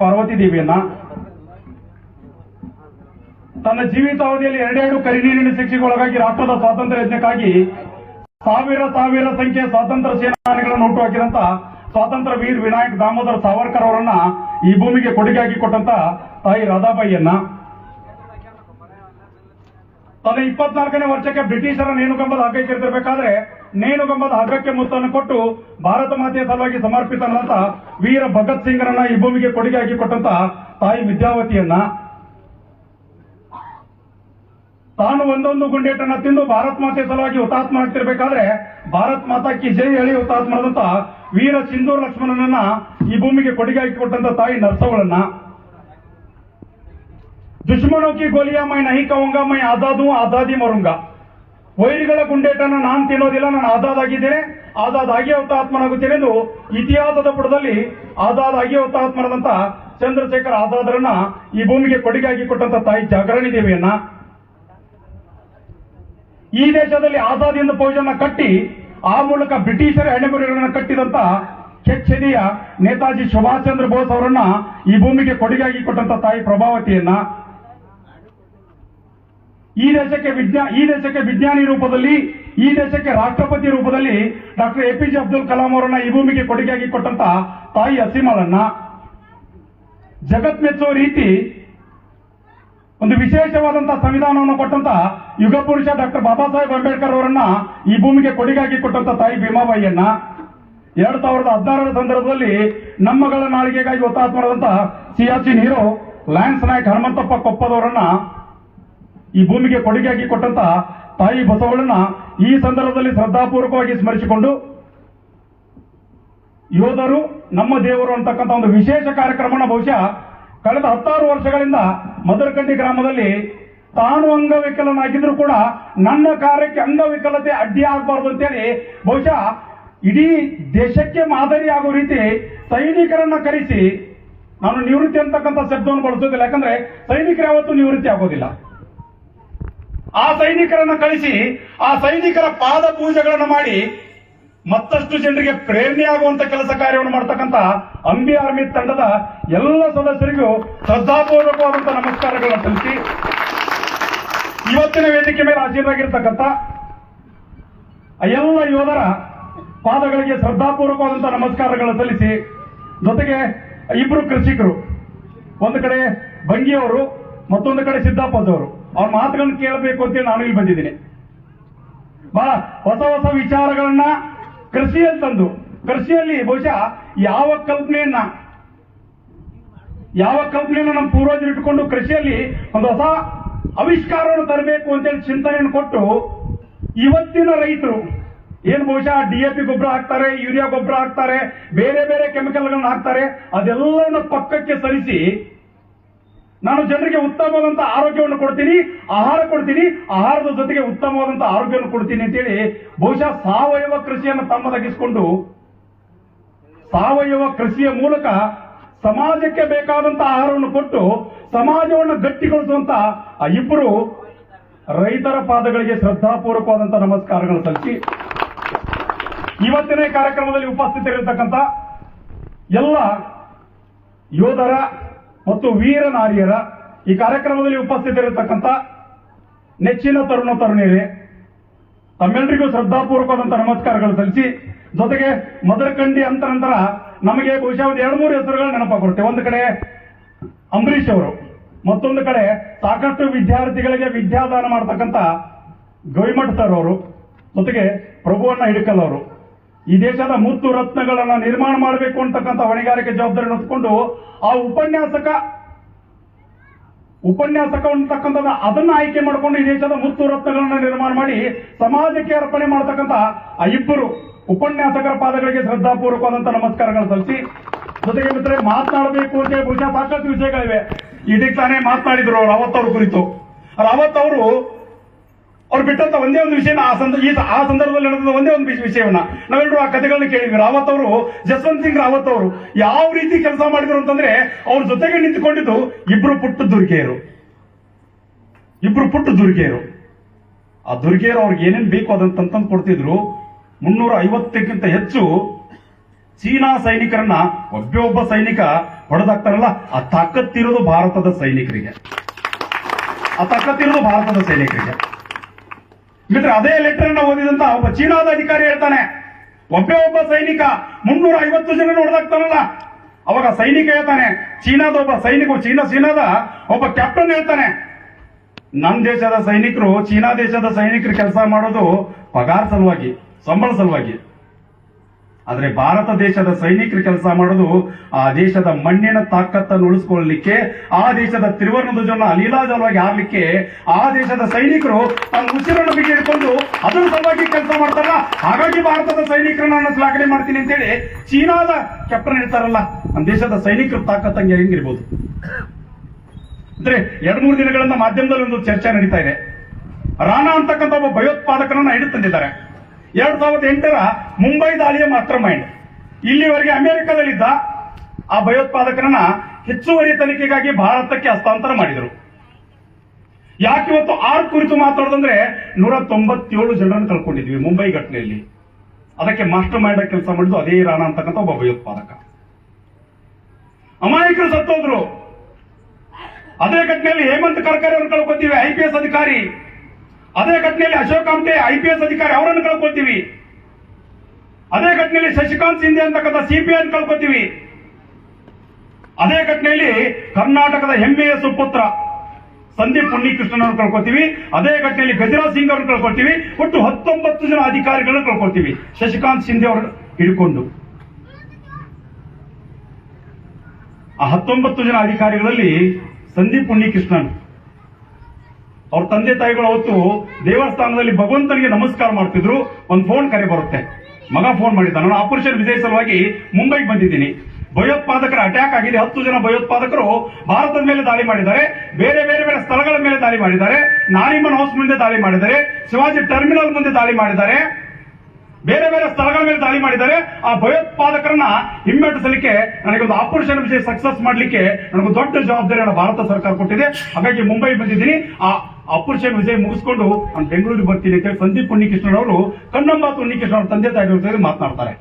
ಪಾರ್ವತಿ ದೇವಿಯನ್ನ. ತನ್ನ ಜೀವಿತಾವಧಿಯಲ್ಲಿ ಎರಡೆರಡು ಕರಿನೀರಿನ ಶಿಕ್ಷೆಗೆ ಒಳಗಾಗಿ ರಾಷ್ಟ್ರದ ಸ್ವಾತಂತ್ರ್ಯ ಯಜ್ಞಕ್ಕಾಗಿ ಸಾವಿರ ಸಾವಿರ ಸಂಖ್ಯೆಯ ಸ್ವಾತಂತ್ರ್ಯ ಸೇನಾನಿಗಳನ್ನು ಹುಟ್ಟುಹಾಕಿದಂತ ಸ್ವಾತಂತ್ರ್ಯ ವೀರ್ ವಿನಾಯಕ್ ದಾಮೋದರ್ ಸಾವರ್ಕರ್ ಅವರನ್ನ ಈ ಭೂಮಿಗೆ ಕೊಡುಗೆಯಾಗಿ ಕೊಟ್ಟಂತ ತಾಯಿ ರಾಧಾಬಾಯಿಯನ್ನ. ತನ್ನ ಇಪ್ಪತ್ನಾಲ್ಕನೇ ವರ್ಷಕ್ಕೆ ಬ್ರಿಟಿಷರ ನೇಣುಗಂಬದ ಹಗ್ಗಕ್ಕೆ ಇರ್ತಿರ್ಬೇಕಾದ್ರೆ ನೇಣುಗಂಬದ ಹಗ್ಗಕ್ಕೆ ಮುತ್ತನ್ನು ಕೊಟ್ಟು ಭಾರತ ಮಾತೆಯ ಸಲುವಾಗಿ ಸಮರ್ಪಿತನಾದಂತ ವೀರ ಭಗತ್ ಸಿಂಗ್ರನ್ನ ಈ ಭೂಮಿಗೆ ಕೊಡುಗೆಯಾಗಿ ಕೊಟ್ಟಂತ ತಾಯಿ ವಿದ್ಯಾವತಿಯನ್ನ ತಾನು ಒಂದೊಂದು ಗುಂಡೇಟನ್ನ ತಿಂದು ಭಾರತ್ ಮಾತೆಯ ಸಲುವಾಗಿ ಹುತಾತ್ಮ ಆಗ್ತಿರ್ಬೇಕಾದ್ರೆ ಭಾರತ್ ಮಾತಾ ಕಿ ಜೈ ಹೇಳಿ ಹುತಾತ್ಮ ವೀರ ಸಿಂಧೂರ್ ಲಕ್ಷ್ಮಣನನ್ನ ಈ ಭೂಮಿಗೆ ಕೊಡುಗೆಯಾಗಿ ಕೊಟ್ಟಂತ ತಾಯಿ ನರ್ಸವಳನ್ನ. ಕಿ ಗೋಲಿಯಾ ಮೈ ನಹಿ ಕವಂಗ ಮೈ ಆಜಾದು ಆಜಾದಿ ಮರುಂಗ. ವೈರಿಗಳ ಗುಂಡೇಟನ್ನ ನಾನು ತಿನ್ನೋದಿಲ್ಲ, ನಾನು ಆಜಾದ್ ಆಗಿದ್ದೇನೆ, ಆಜಾದ್ ಆಗಿ ಹುತಾತ್ಮನಾಗುತ್ತೇನೆ ಎಂದು ಇತಿಹಾಸದ ಪುಟದಲ್ಲಿ ಆಜಾದ್ ಆಗಿ ಹುತಾತ್ಮರಾದಂತ ಚಂದ್ರಶೇಖರ್ ಆಜಾದ್ರನ್ನ ಈ ಭೂಮಿಗೆ ಕೊಡುಗೆಯಾಗಿ ಕೊಟ್ಟಂತ ತಾಯಿ ಜಾಗರಣಿ ದೇವಿಯನ್ನ. ಈ ದೇಶದಲ್ಲಿ ಆಜಾದ್ ಎಂದು ಪೌಜನ್ನ ಕಟ್ಟಿ, ಆ ಮೂಲಕ ಬ್ರಿಟಿಷರ ಹೆಣ್ಣೆಮರಿಗಳನ್ನ ಕಟ್ಟಿದಂತ ಕೆಚ್ಚೆದೆಯ ನೇತಾಜಿ ಸುಭಾಷ್ ಚಂದ್ರ ಬೋಸ್ ಅವರನ್ನ ಈ ಭೂಮಿಗೆ ಕೊಡುಗೆಯಾಗಿ ಕೊಟ್ಟಂತ ತಾಯಿ ಪ್ರಭಾವತಿಯನ್ನ ಈ ದೇಶಕ್ಕೆ ವಿಜ್ಞಾ, ಈ ದೇಶಕ್ಕೆ ವಿಜ್ಞಾನಿ ರೂಪದಲ್ಲಿ, ಈ ದೇಶಕ್ಕೆ ರಾಷ್ಟ್ರಪತಿ ರೂಪದಲ್ಲಿ doctor A P J Abdul Kalam ಅವರನ್ನ ಈ ಭೂಮಿಗೆ ಕೊಡುಗೆಯಾಗಿ ಕೊಟ್ಟಂತ ತಾಯಿ ಅಸೀಮಳನ್ನ ಜಗತ್ ಮೆಚ್ಚುವ ರೀತಿ ಒಂದು ವಿಶೇಷವಾದಂತಹ ಸಂವಿಧಾನವನ್ನು ಕೊಟ್ಟಂತ ಯುಗ ಪುರುಷ ಡಾಕ್ಟರ್ ಬಾಬಾ ಸಾಹೇಬ್ ಅಂಬೇಡ್ಕರ್ ಅವರನ್ನ ಈ ಭೂಮಿಗೆ ಕೊಡುಗೆಯಾಗಿ ಕೊಟ್ಟಂತ ತಾಯಿ ಭೀಮಾಬಾಯಿಯನ್ನ. ಎರಡ್ ಸಾವಿರದ ಹದಿನಾರರ ಸಂದರ್ಭದಲ್ಲಿ ನಮ್ಮಗಳ ನಾಳಿಗೆಗಾಗಿ ಹುತಾತ್ಮರಾದಂತ ಸಿಯಾಚಿನ್ ಹೀರೋ ಲ್ಯಾನ್ಸ್ ನಾಯಕ್ ಹನುಮಂತಪ್ಪ ಕೊಪ್ಪದವರನ್ನ ಈ ಭೂಮಿಗೆ ಕೊಡುಗೆಯಾಗಿ ಕೊಟ್ಟಂತ ತಾಯಿ ಬಸವಳನ್ನ ಈ ಸಂದರ್ಭದಲ್ಲಿ ಶ್ರದ್ಧಾಪೂರ್ವಕವಾಗಿ ಸ್ಮರಿಸಿಕೊಂಡು, ಯೋಧರು, ನಮ್ಮ ದೇವರು ಅಂತಕ್ಕಂಥ ಒಂದು ವಿಶೇಷ ಕಾರ್ಯಕ್ರಮನ ಬಹುಶಃ ಕಳೆದ ಹತ್ತಾರು ವರ್ಷಗಳಿಂದ ಮದರಕಂಡಿ ಗ್ರಾಮದಲ್ಲಿ ತಾನು ಅಂಗವಿಕಲನಾಗಿದ್ರು ಕೂಡ ನನ್ನ ಕಾರ್ಯಕ್ಕೆ ಅಂಗವಿಕಲತೆ ಅಡ್ಡಿ ಆಗಬಾರ್ದು ಅಂತೇಳಿ ಬಹುಶಃ ಇಡೀ ದೇಶಕ್ಕೆ ಮಾದರಿ ಆಗೋ ರೀತಿ ಸೈನಿಕರನ್ನ ಕರೆಸಿ ನಾನು ನಿವೃತ್ತಿ ಅಂತಕ್ಕಂಥ ಶಬ್ದವನ್ನು ಬಳಸೋದಿಲ್ಲ ಯಾಕಂದ್ರೆ ಸೈನಿಕರು ಯಾವತ್ತೂ ನಿವೃತ್ತಿ ಆಗೋದಿಲ್ಲ. ಆ ಸೈನಿಕರನ್ನು ಕಳಿಸಿ, ಆ ಸೈನಿಕರ ಪಾದ ಪೂಜೆಗಳನ್ನು ಮಾಡಿ ಮತ್ತಷ್ಟು ಜನರಿಗೆ ಪ್ರೇರಣೆ ಆಗುವಂತ ಕೆಲಸ ಕಾರ್ಯವನ್ನು ಮಾಡತಕ್ಕಂತ ಅಂಬಿ ಆರ್ಮಿ ತಂಡದ ಎಲ್ಲ ಸದಸ್ಯರಿಗೂ ಶ್ರದ್ಧಾಪೂರ್ವಕವಾದಂತಹ ನಮಸ್ಕಾರಗಳನ್ನು ಸಲ್ಲಿಸಿ ಇವತ್ತಿನ ವೇದಿಕೆ ಮೇಲೆ ಹಾಜರಾಗಿರ್ತಕ್ಕಂಥ ಎಲ್ಲ ಯೋಧರ ಪಾದಗಳಿಗೆ ಶ್ರದ್ಧಾಪೂರ್ವಕವಾದಂತಹ ನಮಸ್ಕಾರಗಳನ್ನು ಸಲ್ಲಿಸಿ, ಜೊತೆಗೆ ಇಬ್ಬರು ಕೃಷಿಕರು, ಒಂದು ಕಡೆ ಬಂಗಿಯವರು, ಮತ್ತೊಂದು ಕಡೆ ಸಿದ್ದಾಪದವರು ಅವ್ರ ಮಾತುಗಳನ್ನು ಕೇಳಬೇಕು ಅಂತೇಳಿ ನಾನು ಇಲ್ಲಿ ಬಂದಿದ್ದೀನಿ. ಬಹಳ ಹೊಸ ಹೊಸ ವಿಚಾರಗಳನ್ನ ಕೃಷಿಯಲ್ಲಿ ತಂದು, ಕೃಷಿಯಲ್ಲಿ ಬಹುಶಃ ಯಾವ ಕಲ್ಪನೆಯನ್ನ ಯಾವ ಕಲ್ಪನೆಯನ್ನ ನಮ್ಮ ಪೂರ್ವಜರು ಇಟ್ಕೊಂಡು ಕೃಷಿಯಲ್ಲಿ ಒಂದು ಹೊಸ ಆವಿಷ್ಕಾರವನ್ನು ತರಬೇಕು ಅಂತೇಳಿ ಚಿಂತನೆಯನ್ನು ಕೊಟ್ಟು, ಇವತ್ತಿನ ರೈತರು, ಏನು ಬಹುಶಃ ಡಿ ಎ ಪಿ ಗೊಬ್ಬರ ಹಾಕ್ತಾರೆ, ಯೂರಿಯಾ ಗೊಬ್ಬರ ಹಾಕ್ತಾರೆ, ಬೇರೆ ಬೇರೆ ಕೆಮಿಕಲ್ಗಳನ್ನ ಹಾಕ್ತಾರೆ, ಅದೆಲ್ಲವನ್ನು ಪಕ್ಕಕ್ಕೆ ಸರಿಸಿ ನಾನು ಜನರಿಗೆ ಉತ್ತಮವಾದಂತಹ ಆರೋಗ್ಯವನ್ನು ಕೊಡ್ತೀನಿ, ಆಹಾರ ಕೊಡ್ತೀನಿ, ಆಹಾರದ ಜೊತೆಗೆ ಉತ್ತಮವಾದಂತಹ ಆರೋಗ್ಯವನ್ನು ಕೊಡ್ತೀನಿ ಅಂತೇಳಿ ಬಹುಶಃ ಸಾವಯವ ಕೃಷಿಯನ್ನು ತಮ್ಮದಾಗಿಸಿಕೊಂಡು, ಸಾವಯವ ಕೃಷಿಯ ಮೂಲಕ ಸಮಾಜಕ್ಕೆ ಬೇಕಾದಂತ ಆಹಾರವನ್ನು ಕೊಟ್ಟು, ಸಮಾಜವನ್ನು ಗಟ್ಟಿಗೊಳಿಸುವಂತ ಆ ಇಬ್ಬರು ರೈತರ ಪಾದಗಳಿಗೆ ಶ್ರದ್ಧಾಪೂರ್ವಕವಾದಂತ ನಮಸ್ಕಾರಗಳನ್ನು ಸಲ್ಲಿಸಿ. ಇವತ್ತಿನ ಕಾರ್ಯಕ್ರಮದಲ್ಲಿ ಉಪಸ್ಥಿತರಿರತಕ್ಕಂಥ ಎಲ್ಲ ಯೋಧರ ಮತ್ತು ವೀರ ನಾರಿಯರ ಈ ಕಾರ್ಯಕ್ರಮದಲ್ಲಿ ಉಪಸ್ಥಿತರಿರತಕ್ಕಂಥ ನೆಚ್ಚಿನ ತರುಣ ತರುಣಿಯರೇ ತಮ್ಮೆಲ್ಲರಿಗೂ ಶ್ರದ್ಧಾಪೂರ್ವಕವಾದಂಥ ನಮಸ್ಕಾರಗಳು ಸಲ್ಲಿಸಿ, ಜೊತೆಗೆ ಮದರಕಂಡಿ ಅಂತ ನಂತರ ನಮಗೆ ಬಹುಶಃ ಒಂದು ಎರಡು ಮೂರು ಹೆಸರುಗಳು ನೆನಪಾಗುತ್ತೆ ಒಂದು ಕಡೆ ಅಂಬರೀಷ್ ಅವರು, ಮತ್ತೊಂದು ಕಡೆ ಸಾಕಷ್ಟು ವಿದ್ಯಾರ್ಥಿಗಳಿಗೆ ವಿದ್ಯಾದಾನ ಮಾಡತಕ್ಕಂಥ ಗವಿಮಠ ಸರ್ ಅವರು, ಜೊತೆಗೆ ಪ್ರಭುವಣ್ಣ ಹಿಡಕಲ್ ಅವರು. ಈ ದೇಶದ ಮುತ್ತು ರತ್ನಗಳನ್ನ ನಿರ್ಮಾಣ ಮಾಡಬೇಕು ಅಂತಕ್ಕಂಥ ಹೊಣೆಗಾರಿಕೆ ಜವಾಬ್ದಾರಿ ಹೊತ್ಕೊಂಡು ಆ ಉಪನ್ಯಾಸಕ ಉಪನ್ಯಾಸಕ ಅಂತಕ್ಕಂಥದ್ದು ಅದನ್ನ ಆಯ್ಕೆ ಮಾಡಿಕೊಂಡು ಈ ದೇಶದ ಮುತ್ತು ರತ್ನಗಳನ್ನ ನಿರ್ಮಾಣ ಮಾಡಿ ಸಮಾಜಕ್ಕೆ ಅರ್ಪಣೆ ಮಾಡತಕ್ಕಂಥ ಆ ಇಬ್ಬರು ಉಪನ್ಯಾಸಕರ ಪಾದಗಳಿಗೆ ಶ್ರದ್ಧಾಪೂರ್ವಕವಾದಂತಹ ನಮಸ್ಕಾರಗಳನ್ನು ಸಲ್ಲಿಸಿ. ಜೊತೆಗೆ ಮಿತ್ರರೆ, ಮಾತನಾಡಬೇಕು ಅಂತ ಬಹುಶಃ ಸಾಕಷ್ಟು ವಿಷಯಗಳಿವೆ. ಇದಕ್ಕೆ ತಾನೇ ಮಾತನಾಡಿದ್ರು ಅವ್ರ ಕುರಿತು. ರಾವತ್ ಅವರು ಅವ್ರು ಬಿಟ್ಟಂತ ಒಂದೇ ಒಂದು ವಿಷಯನ ಆ ಸಂದ ಆ ಸಂದರ್ಭದಲ್ಲಿ ನಡೆದ ಒಂದೇ ಒಂದು ವಿಷ- ವಿಷಯವನ್ನ ನಾವೆಲ್ಲರೂ ಆ ಕಥೆಗಳನ್ನ ಕೇಳಿದ್ವಿ. ರಾವತ್ ಅವರು ಜಸ್ವಂತ್ ಸಿಂಗ್ ರಾವತ್ ಅವರು ಯಾವ ರೀತಿ ಕೆಲಸ ಮಾಡಿದ್ರು ಅಂತಂದ್ರೆ ಅವ್ರ ಜೊತೆಗೆ ನಿಂತುಕೊಂಡಿದ್ದು ಇಬ್ರು ಪುಟ್ಟ ದುರ್ಗೆಯರು. ಇಬ್ರು ಪುಟ್ಟ ದುರ್ಗೆಯರು. ಆ ದುರ್ಗೆಯರು ಅವ್ರಿಗೆ ಏನೇನು ಬೇಕು ಅದನ್ನು ತಂದು ಕೊಡ್ತಿದ್ರು. ಮುನ್ನೂರ ಐವತ್ತಕ್ಕಿಂತ ಹೆಚ್ಚು ಚೀನಾ ಸೈನಿಕರನ್ನ, ಒಬ್ಬೊಬ್ಬ ಸೈನಿಕ ಹೊಡೆದಾಗ್ತಾರಲ್ಲ ಆ ತಾಕತ್ತಿರೋದು ಭಾರತದ ಸೈನಿಕರಿಗೆ. ಆ ತಾಕತ್ತಿರೋದು ಭಾರತದ ಸೈನಿಕರಿಗೆ. ಮಿತ್ರ ಅದೇ ಲೆಟರ್ ಅನ್ನ ಓದಿದಂತ ಒಬ್ಬ ಚೀನಾದ ಅಧಿಕಾರಿ ಹೇಳ್ತಾನೆ. ಒಬ್ಬೇ ಒಬ್ಬ ಸೈನಿಕ ಮುನ್ನೂರ ಐವತ್ತು ಜನ ನೋಡ್ದಾಗ್ತಾನಲ್ಲ ಅವಾಗ ಸೈನಿಕ ಹೇಳ್ತಾನೆ, ಚೀನಾದ ಒಬ್ಬ ಸೈನಿಕ, ಚೀನಾ, ಚೀನಾದ ಒಬ್ಬ ಕ್ಯಾಪ್ಟನ್ ಹೇಳ್ತಾನೆ. ನಮ್ಮ ದೇಶದ ಸೈನಿಕರು, ಚೀನಾ ದೇಶದ ಸೈನಿಕರು ಕೆಲಸ ಮಾಡೋದು ಪಗಾರ ಸಲುವಾಗಿ, ಸಂಬಳ ಸಲುವಾಗಿ. ಆದ್ರೆ ಭಾರತ ದೇಶದ ಸೈನಿಕರು ಕೆಲಸ ಮಾಡೋದು ಆ ದೇಶದ ಮಣ್ಣಿನ ತಾಕತ್ತನ್ನು ಉಳಿಸ್ಕೊಳ್ಳಲಿಕ್ಕೆ, ಆ ದೇಶದ ತ್ರಿವರ್ಣ ಧ್ವಜವನ್ನು ಅಲೀಲಾಜಲವಾಗಿ ಹಾರ್ಲಿಕ್ಕೆ ಆ ದೇಶದ ಸೈನಿಕರು ತಮ್ಮ ಉಸಿರನ್ನು ಬಿಗಿ ಹಿಡ್ಕೊಂಡು ಅದರ ಸಲುವಾಗಿ ಕೆಲಸ ಮಾಡ್ತಾರಲ್ಲ. ಹಾಗಾಗಿ ಭಾರತದ ಸೈನಿಕರನ್ನ ನಾನು ಶ್ಲಾಘನೆ ಮಾಡ್ತೀನಿ ಅಂತೇಳಿ ಚೀನಾದ ಕ್ಯಾಪ್ಟನ್ ಹೇಳ್ತಾರಲ್ಲ ನಮ್ಮ ದೇಶದ ಸೈನಿಕರ ತಾಕತ್ತಂಗೆ ಹೆಂಗಿರ್ಬೋದು? ಅಂದ್ರೆ ಎರಡ್ ಮೂರು ದಿನಗಳನ್ನ ಮಾಧ್ಯಮದಲ್ಲಿ ಒಂದು ಚರ್ಚೆ ನಡೀತಾ ಇದೆ. ರಾಣಾ ಅಂತಕ್ಕಂಥ ಒಬ್ಬ ಭಯೋತ್ಪಾದಕನನ್ನ ಹಿಡಿದು ತಂದಿದ್ದಾರೆ. ಎರಡ್ ಸಾವಿರದ ಎಂಟರ ಮುಂಬೈ ದಾಳಿಯ ಮಾಸ್ಟರ್ ಮೈಂಡ್ ಇಲ್ಲಿವರೆಗೆ ಅಮೆರಿಕದಲ್ಲಿದ್ದ ಆ ಭಯೋತ್ಪಾದಕರನ್ನ ಹೆಚ್ಚುವರಿ ತನಿಖೆಗಾಗಿ ಭಾರತಕ್ಕೆ ಹಸ್ತಾಂತರ ಮಾಡಿದರು. ಯಾಕೆ ಇವತ್ತು ಆರ್ ಕುರಿತು ಮಾತಾಡೋದಂದ್ರೆ ನೂರ ತೊಂಬತ್ತೇಳು ಜನರನ್ನು ಕಳ್ಕೊಂಡಿದ್ವಿ ಮುಂಬೈ ಘಟನೆಯಲ್ಲಿ. ಅದಕ್ಕೆ ಮಾಸ್ಟರ್ ಮೈಂಡ್ ಕೆಲಸ ಮಾಡಿದ್ದು ಅದೇ ರಾಣ ಅಂತಕ್ಕಂಥ ಒಬ್ಬ ಭಯೋತ್ಪಾದಕ. ಅಮಾಯಕರು ಸತ್ತೋದ್ರು. ಅದೇ ಘಟನೆಯಲ್ಲಿ ಹೇಮಂತ್ ಕರ್ಕರೆ ಅವರು ಕಳ್ಕೊತೀವಿ, ಐ ಪಿ ಎಸ್ ಅಧಿಕಾರಿ. ಅದೇ ಘಟನೆಯಲ್ಲಿ ಅಶೋಕ್ ಅಂತೆ ಐ ಪಿ ಎಸ್ ಅಧಿಕಾರಿ ಅವರನ್ನು ಕಳ್ಕೊತೀವಿ ಅದೇ ಘಟನೆಯಲ್ಲಿ ಶಶಿಕಾಂತ್ ಸಿಂಧೆ ಅಂತಕ್ಕಂಥ ಸಿಪಿಐ ಕಳ್ಕೊತೀವಿ ಅದೇ ಘಟನೆಯಲ್ಲಿ ಕರ್ನಾಟಕದ ಹೆಮ್ಮೆಯ ಸುಪುತ್ರ ಸಂದೀಪ್ ಉನ್ನಿಕೃಷ್ಣನ್ ಅವ್ರನ್ನ ಕಳ್ಕೊತೀವಿ ಅದೇ ಘಟನೆಯಲ್ಲಿ ಗಜರಾಜ್ ಸಿಂಗ್ ಅವ್ರನ್ನ ಕಳ್ಕೊತೀವಿ ಒಟ್ಟು ಹತ್ತೊಂಬತ್ತು ಜನ ಅಧಿಕಾರಿಗಳನ್ನ ಕಳ್ಕೊತೀವಿ ಶಶಿಕಾಂತ್ ಸಿಂಧೆ ಅವರು ಹಿಡ್ಕೊಂಡು. ಆ ಹತ್ತೊಂಬತ್ತು ಜನ ಅಧಿಕಾರಿಗಳಲ್ಲಿ ಸಂದೀಪ್ ಉನ್ನಿಕೃಷ್ಣನ್ ಅವ್ರ ತಂದೆ ತಾಯಿಗಳು ಅವತ್ತು ದೇವಸ್ಥಾನದಲ್ಲಿ ಭಗವಂತನಿಗೆ ನಮಸ್ಕಾರ ಮಾಡ್ತಿದ್ರು. ಒಂದು ಫೋನ್ ಕರೆ ಬರುತ್ತೆ. ಮಗ ಫೋನ್ ಮಾಡಿದ್ದ ನಾನು ಆಪರೇಷನ್ ವಿಜಯ ಸಲುವಾಗಿ ಮುಂಬೈಗೆ ಬಂದಿದ್ದೀನಿ. ಭಯೋತ್ಪಾದಕರ ಅಟ್ಯಾಕ್ ಆಗಿದೆ. ಹತ್ತು ಜನ ಭಯೋತ್ಪಾದಕರು ಭಾರತದ ಮೇಲೆ ದಾಳಿ ಮಾಡಿದ್ದಾರೆ. ಬೇರೆ ಬೇರೆ ಬೇರೆ ಸ್ಥಳಗಳ ಮೇಲೆ ದಾಳಿ ಮಾಡಿದ್ದಾರೆ. ನಾರಿಮನ್ ಹೌಸ್ ಮುಂದೆ ದಾಳಿ ಮಾಡಿದ್ದಾರೆ. ಶಿವಾಜಿ ಟರ್ಮಿನಲ್ ಮುಂದೆ ದಾಳಿ ಮಾಡಿದ್ದಾರೆ. ಬೇರೆ ಬೇರೆ ಸ್ಥಳಗಳ ಮೇಲೆ ದಾಳಿ ಮಾಡಿದ್ದಾರೆ. ಆ ಭಯೋತ್ಪಾದಕರನ್ನ ಹಿಮ್ಮೆಟ್ಟಿಸಲಿಕ್ಕೆ ನನಗೊಂದು ಆಪರೇಷನ್ ವಿಜಯ ಸಕ್ಸಸ್ ಮಾಡಲಿಕ್ಕೆ ನನಗೊಂದು ದೊಡ್ಡ ಜವಾಬ್ದಾರಿಯನ್ನು ಭಾರತ ಸರ್ಕಾರ ಕೊಟ್ಟಿದೆ. ಹಾಗಾಗಿ ಮುಂಬೈ ಬಂದಿದ್ದೀನಿ. ಆ ಆಪರೇಷನ್ ವಿಜಯ್ ಮುಗಿಸ್ಕೊಂಡು ನಾನು ಬೆಂಗಳೂರಿಗೆ ಬರ್ತೀನಿ ಅಂತ ಹೇಳಿ ಸಂದೀಪ್ ಉನ್ನಿಕೃಷ್ಣನ್ ಅವರು ಕಣ್ಣಂಬಾತ್ ಉನ್ನಿಕೃಷ್ಣ ಅವ್ರ ತಂದೆ ತಾಯಿ ಮಾತನಾಡ್ತಾರೆ.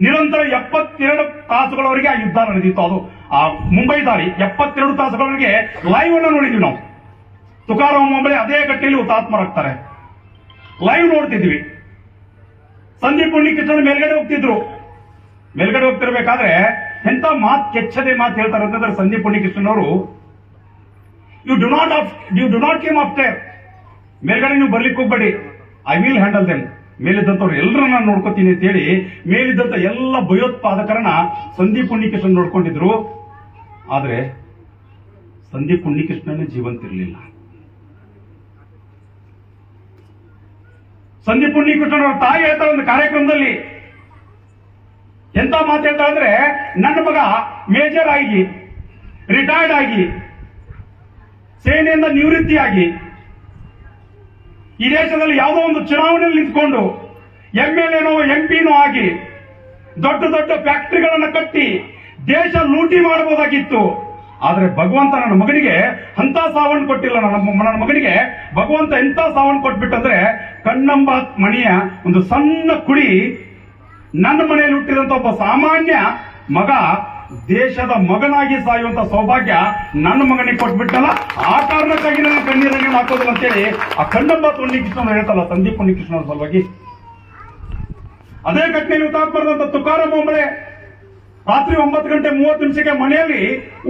ನಿರಂತರ ಎಪ್ಪತ್ತೆರಡು ತಾಸುಗಳವರೆಗೆ ಆ ಯುದ್ಧ ನಡೆದಿತ್ತು. ಅದು ಆ ಮುಂಬೈ ದಾರಿ ಎಪ್ಪತ್ತೆರಡು ತಾಸುಗಳವರೆಗೆ ಲೈವ್ ಅನ್ನು ನೋಡಿದ್ವಿ ನಾವು. ತುಕಾರಾಮ್ ಮೊಂಬಳೆ ಅದೇ ಕಟ್ಟೆಯಲ್ಲಿ ಹುತಾತ್ಮರಾಗ್ತಾರೆ ಲೈವ್ ನೋಡ್ತಿದ್ವಿ. ಸಂದೀಪ್ ಉನ್ನಿಕೃಷ್ಣನ್ ಮೇಲ್ಗಡೆ ಹೋಗ್ತಿದ್ರು. ಮೇಲ್ಗಡೆ ಹೋಗ್ತಿರ್ಬೇಕಾದ್ರೆ ಎಂತ ಮಾತ್ ಕೆಚ್ಚದೆ ಮಾತು ಹೇಳ್ತಾರೆ ಅಂತಂದ್ರೆ ಸಂದೀಪ್ ಉನ್ನಿಕೃಷ್ಣನ್ ಅವರು you do not of you do not came after ಮೇಲ್ಗಡೆ ನೀವು ಬರ್ಲಿಕ್ಕೆ ಹೋಗ್ಬೇಡಿ. ಐ ವಿಲ್ ಹ್ಯಾಂಡಲ್ ದೆಮ್ ಮೇಲಿದ್ದಂಥವ್ರು ಎಲ್ಲರನ್ನ ನಾನು ನೋಡ್ಕೋತೀನಿ ಅಂತ ಹೇಳಿ ಮೇಲಿದ್ದಂಥ ಎಲ್ಲ ಭಯೋತ್ಪಾದಕರನ್ನ ಸಂದೀಪ್ ಉನ್ನಿಕೃಷ್ಣನ್ ನೋಡ್ಕೊಂಡಿದ್ರು. ಆದ್ರೆ ಸಂದೀಪ್ ಉನ್ನಿಕೃಷ್ಣನೇ ಜೀವಂತಿರ್ಲಿಲ್ಲ ಸಂದೀಪ್ ಉನ್ನಿಕೃಷ್ಣನ್ ಅವ್ರ ತಾಯಿ ಹೇಳ್ತಾರೆ ಒಂದು ಕಾರ್ಯಕ್ರಮದಲ್ಲಿ ಎಂತ ಮಾತು ಅಂದ್ರೆ ನನ್ನ ಮಗ ಮೇಜರ್ ಆಗಿ ರಿಟೈರ್ಡ್ ಆಗಿ ಸೇನೆಯಿಂದ ನಿವೃತ್ತಿಯಾಗಿ ಈ ದೇಶದಲ್ಲಿ ಯಾವುದೋ ಒಂದು ಚುನಾವಣೆಯಲ್ಲಿ ನಿಂತ್ಕೊಂಡು ಎಂ ಎಲ್ ಎನೋ ಎಂ ಪಿನೋ ಆಗಿ ದೊಡ್ಡ ದೊಡ್ಡ ಫ್ಯಾಕ್ಟರಿಗಳನ್ನು ಕಟ್ಟಿ ದೇಶ ಲೂಟಿ ಮಾಡಬಹುದಾಗಿತ್ತು. ಆದರೆ ಭಗವಂತ ನನ್ನ ಮಗನಿಗೆ ಅಂತ ಸಾವನ್ನು ಕೊಟ್ಟಿಲ್ಲ. ನನ್ನ ಮಗನಿಗೆ ಭಗವಂತ ಎಂತ ಸಾವನ್ನು ಕೊಟ್ಬಿಟ್ಟಂದ್ರೆ ಕಣ್ಣಂಬ ಮಣಿಯ ಒಂದು ಸಣ್ಣ ಕುಡಿ ನನ್ನ ಮನೆಯಲ್ಲಿ ಹುಟ್ಟಿದಂತ ಒಬ್ಬ ಸಾಮಾನ್ಯ ಮಗ ದೇಶದ ಮಗನಾಗಿ ಸಾಯುವಂತ ಸೌಭಾಗ್ಯ ನನ್ನ ಮಗನಿಗೆ ಕೊಟ್ಬಿಟ್ಟಲ್ಲ? ಆ ಕಾರಣಕ್ಕಾಗಿ ನನ್ನ ಕಣ್ಣೀರನ್ನು ಹಾಕೋದಿಲ್ಲ ಅಂತೇಳಿ ಆ ಕಣ್ಣಂಬ ಉನ್ನಿಕೃಷ್ಣ ಹೇಳ್ತಲ್ಲ ಸಂದೀಪ್ ಉನ್ನಿಕೃಷ್ಣ ಸಲುವಾಗಿ. ಅದೇ ಘಟನೆಯಲ್ಲಿ ಹುತಾತ್ಮರಾದಂತ ತುಕಾರ ಒಂಬಳೆ ರಾತ್ರಿ ಒಂಬತ್ತು ಗಂಟೆ ಮೂವತ್ತು ನಿಮಿಷಕ್ಕೆ ಮನೆಯಲ್ಲಿ